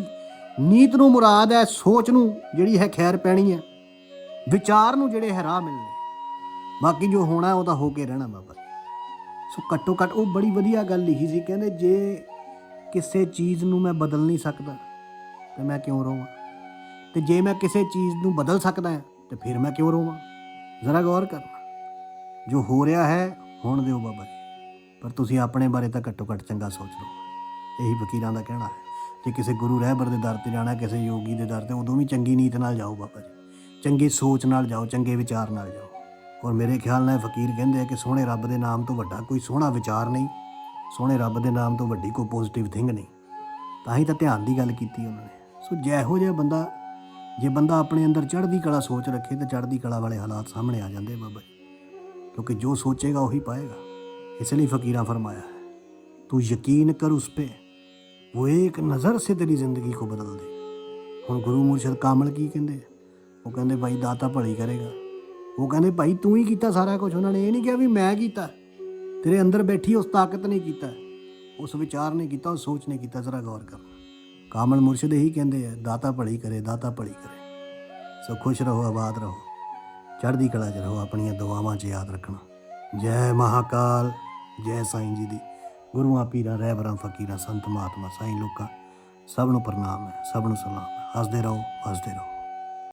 ਨੀਤ ਨੂੰ ਮੁਰਾਦ ਹੈ, ਸੋਚ ਨੂੰ ਜਿਹੜੀ ਹੈ ਖੈਰ ਪੈਣੀ ਹੈ। ਵਿਚਾਰ ਨੂੰ ਜਿਹੜੇ ਹੈ ਰਾਹ ਮਿਲਣੇ। ਬਾਕੀ ਜੋ ਹੋਣਾ ਉਹ ਤਾਂ ਹੋ ਕੇ ਰਹਿਣਾ ਬਾਬਾ ਸੋ ਘੱਟੋ ਘੱਟ ਉਹ ਬੜੀ ਵਧੀਆ ਗੱਲ ਲਿਖੀ ਸੀ, ਕਹਿੰਦੇ ਜੇ ਕਿਸੇ ਚੀਜ਼ ਨੂੰ ਮੈਂ ਬਦਲ ਨਹੀਂ ਸਕਦਾ, ਤੇ ਮੈਂ ਕਿਉਂ ਰੋਵਾਂ? ਤੇ ਜੇ ਮੈਂ ਕਿਸੇ ਚੀਜ਼ ਨੂੰ ਬਦਲ ਸਕਦਾ ਹਾਂ, ਤੇ ਫਿਰ ਮੈਂ ਕਿਉਂ ਰੋਵਾਂ? ਜ਼ਰਾ ਗੌਰ ਕਰਨਾ। ਜੋ ਹੋ ਰਿਹਾ ਹੈ, ਹੋਣ ਦਿਓ ਬਾਬਾ ਜੀ। ਪਰ ਤੁਸੀਂ ਆਪਣੇ ਬਾਰੇ ਤਾਂ ਘੱਟੋ ਘੱਟ ਚੰਗਾ ਸੋਚ ਲਓ। ਇਹੀ ਫਕੀਰਾਂ ਦਾ ਕਹਿਣਾ ਹੈ। ਜੇ ਕਿਸੇ ਗੁਰੂ ਰਹਿਬਰ ਦੇ ਦਰ ਤੇ ਜਾਣਾ, ਕਿਸੇ ਯੋਗੀ ਦੇ ਦਰ ਤੇ, ਉਦੋਂ ਵੀ ਚੰਗੀ ਨੀਤ ਨਾਲ ਜਾਓ ਬਾਬਾ ਜੀ। ਚੰਗੀ ਸੋਚ ਨਾਲ ਜਾਓ, ਚੰਗੇ ਵਿਚਾਰ ਨਾਲ ਜਾਓ। ਔਰ ਮੇਰੇ ਖਿਆਲ ਨਾਲ ਫਕੀਰ ਕਹਿੰਦੇ ਆ ਕਿ ਸੋਹਣੇ ਰੱਬ ਦੇ ਨਾਮ ਤੋਂ ਵੱਡਾ ਕੋਈ ਸੋਹਣਾ ਵਿਚਾਰ ਨਹੀਂ, ਸੋਹਣੇ ਰੱਬ ਦੇ ਨਾਮ ਤੋਂ ਵੱਡੀ ਕੋਈ ਪੋਜ਼ਿਟਿਵ ਥਿੰਗ ਨਹੀਂ। ਤਾਂ ਹੀ ਤਾਂ ਧਿਆਨ ਦੀ ਗੱਲ ਕੀਤੀ ਉਹਨਾਂ ਨੇ। ਸੋ ਜਿਹੋ ਜਿਹਾ ਬੰਦਾ, ਜੇ ਬੰਦਾ ਆਪਣੇ ਅੰਦਰ ਚੜ੍ਹਦੀ ਕਲਾ ਸੋਚ ਰੱਖੇ, ਤਾਂ ਚੜ੍ਹਦੀ ਕਲਾ ਵਾਲੇ ਹਾਲਾਤ ਸਾਹਮਣੇ ਆ ਜਾਂਦੇ ਬਾਬਾ ਜੀ। ਕਿਉਂਕਿ ਜੋ ਸੋਚੇਗਾ ਉਹੀ ਪਾਏਗਾ। ਇਸ ਲਈ ਫਕੀਰਾਂ ਫਰਮਾਇਆ ਤੂੰ ਯਕੀਨ ਕਰ ਉਸ पे वो एक ਨਜ਼ਰ ਸੇ ਤੇਰੀ ਜ਼ਿੰਦਗੀ ਕੋ ਬਦਲ ਦੇ ਹੁਣ ਗੁਰੂ ਮੁਰਸ਼ਿਦ ਕਾਮਲ ਕੀ ਕਹਿੰਦੇ ਉਹ ਕਹਿੰਦੇ ਭਾਈ ਦਾਤਾ ਭਲੀ ਕਰੇਗਾ ਉਹ ਕਹਿੰਦੇ ਭਾਈ ਤੂੰ ਹੀ ਕੀਤਾ ਸਾਰਾ ਕੁਝ ਉਹਨਾਂ ਨੇ ਇਹ ਨਹੀਂ ਕਿਹਾ ਵੀ ਮੈਂ ਕੀਤਾ ਤੇਰੇ ਅੰਦਰ ਬੈਠੀ ਉਸ ਤਾਕਤ ਨੇ ਕੀਤਾ ਉਸ ਵਿਚਾਰ ਨੇ ਕੀਤਾ ਉਸ ਸੋਚ ਨੇ ਕੀਤਾ ਜ਼ਰਾ ਗੌਰ ਕਰ ਕਾਮਲ ਮੁਰਸ਼ਿਦ ਇਹੀ ਕਹਿੰਦੇ ਆ ਦਾਤਾ ਭਲੀ ਕਰੇ ਦਾਤਾ ਭਲੀ ਕਰੇ ਸੋ ਖੁਸ਼ ਰਹੋ ਆਬਾਦ ਰਹੋ ਚੜ੍ਹਦੀ ਕਲਾ 'ਚ ਰਹੋ ਆਪਣੀਆਂ ਦੁਆਵਾਂ 'ਚ ਯਾਦ ਰੱਖਣਾ ਜੈ ਮਹਾਕਾਲ ਜੈ ਸਾਈਂ ਜੀ ਦੀ ਗੁਰੂਆਂ, ਪੀਰਾਂ, ਰਹਿਬਰਾਂ, ਫਕੀਰਾਂ, ਸੰਤ ਮਹਾਤਮਾ, ਸਾਈਂ ਲੋਕਾਂ, ਸਭ ਨੂੰ ਪ੍ਰਣਾਮ ਹੈ, ਸਭ ਨੂੰ ਸਲਾਮ ਹੈ। ਹੱਸਦੇ ਰਹੋ ਹੱਸਦੇ ਰਹੋ।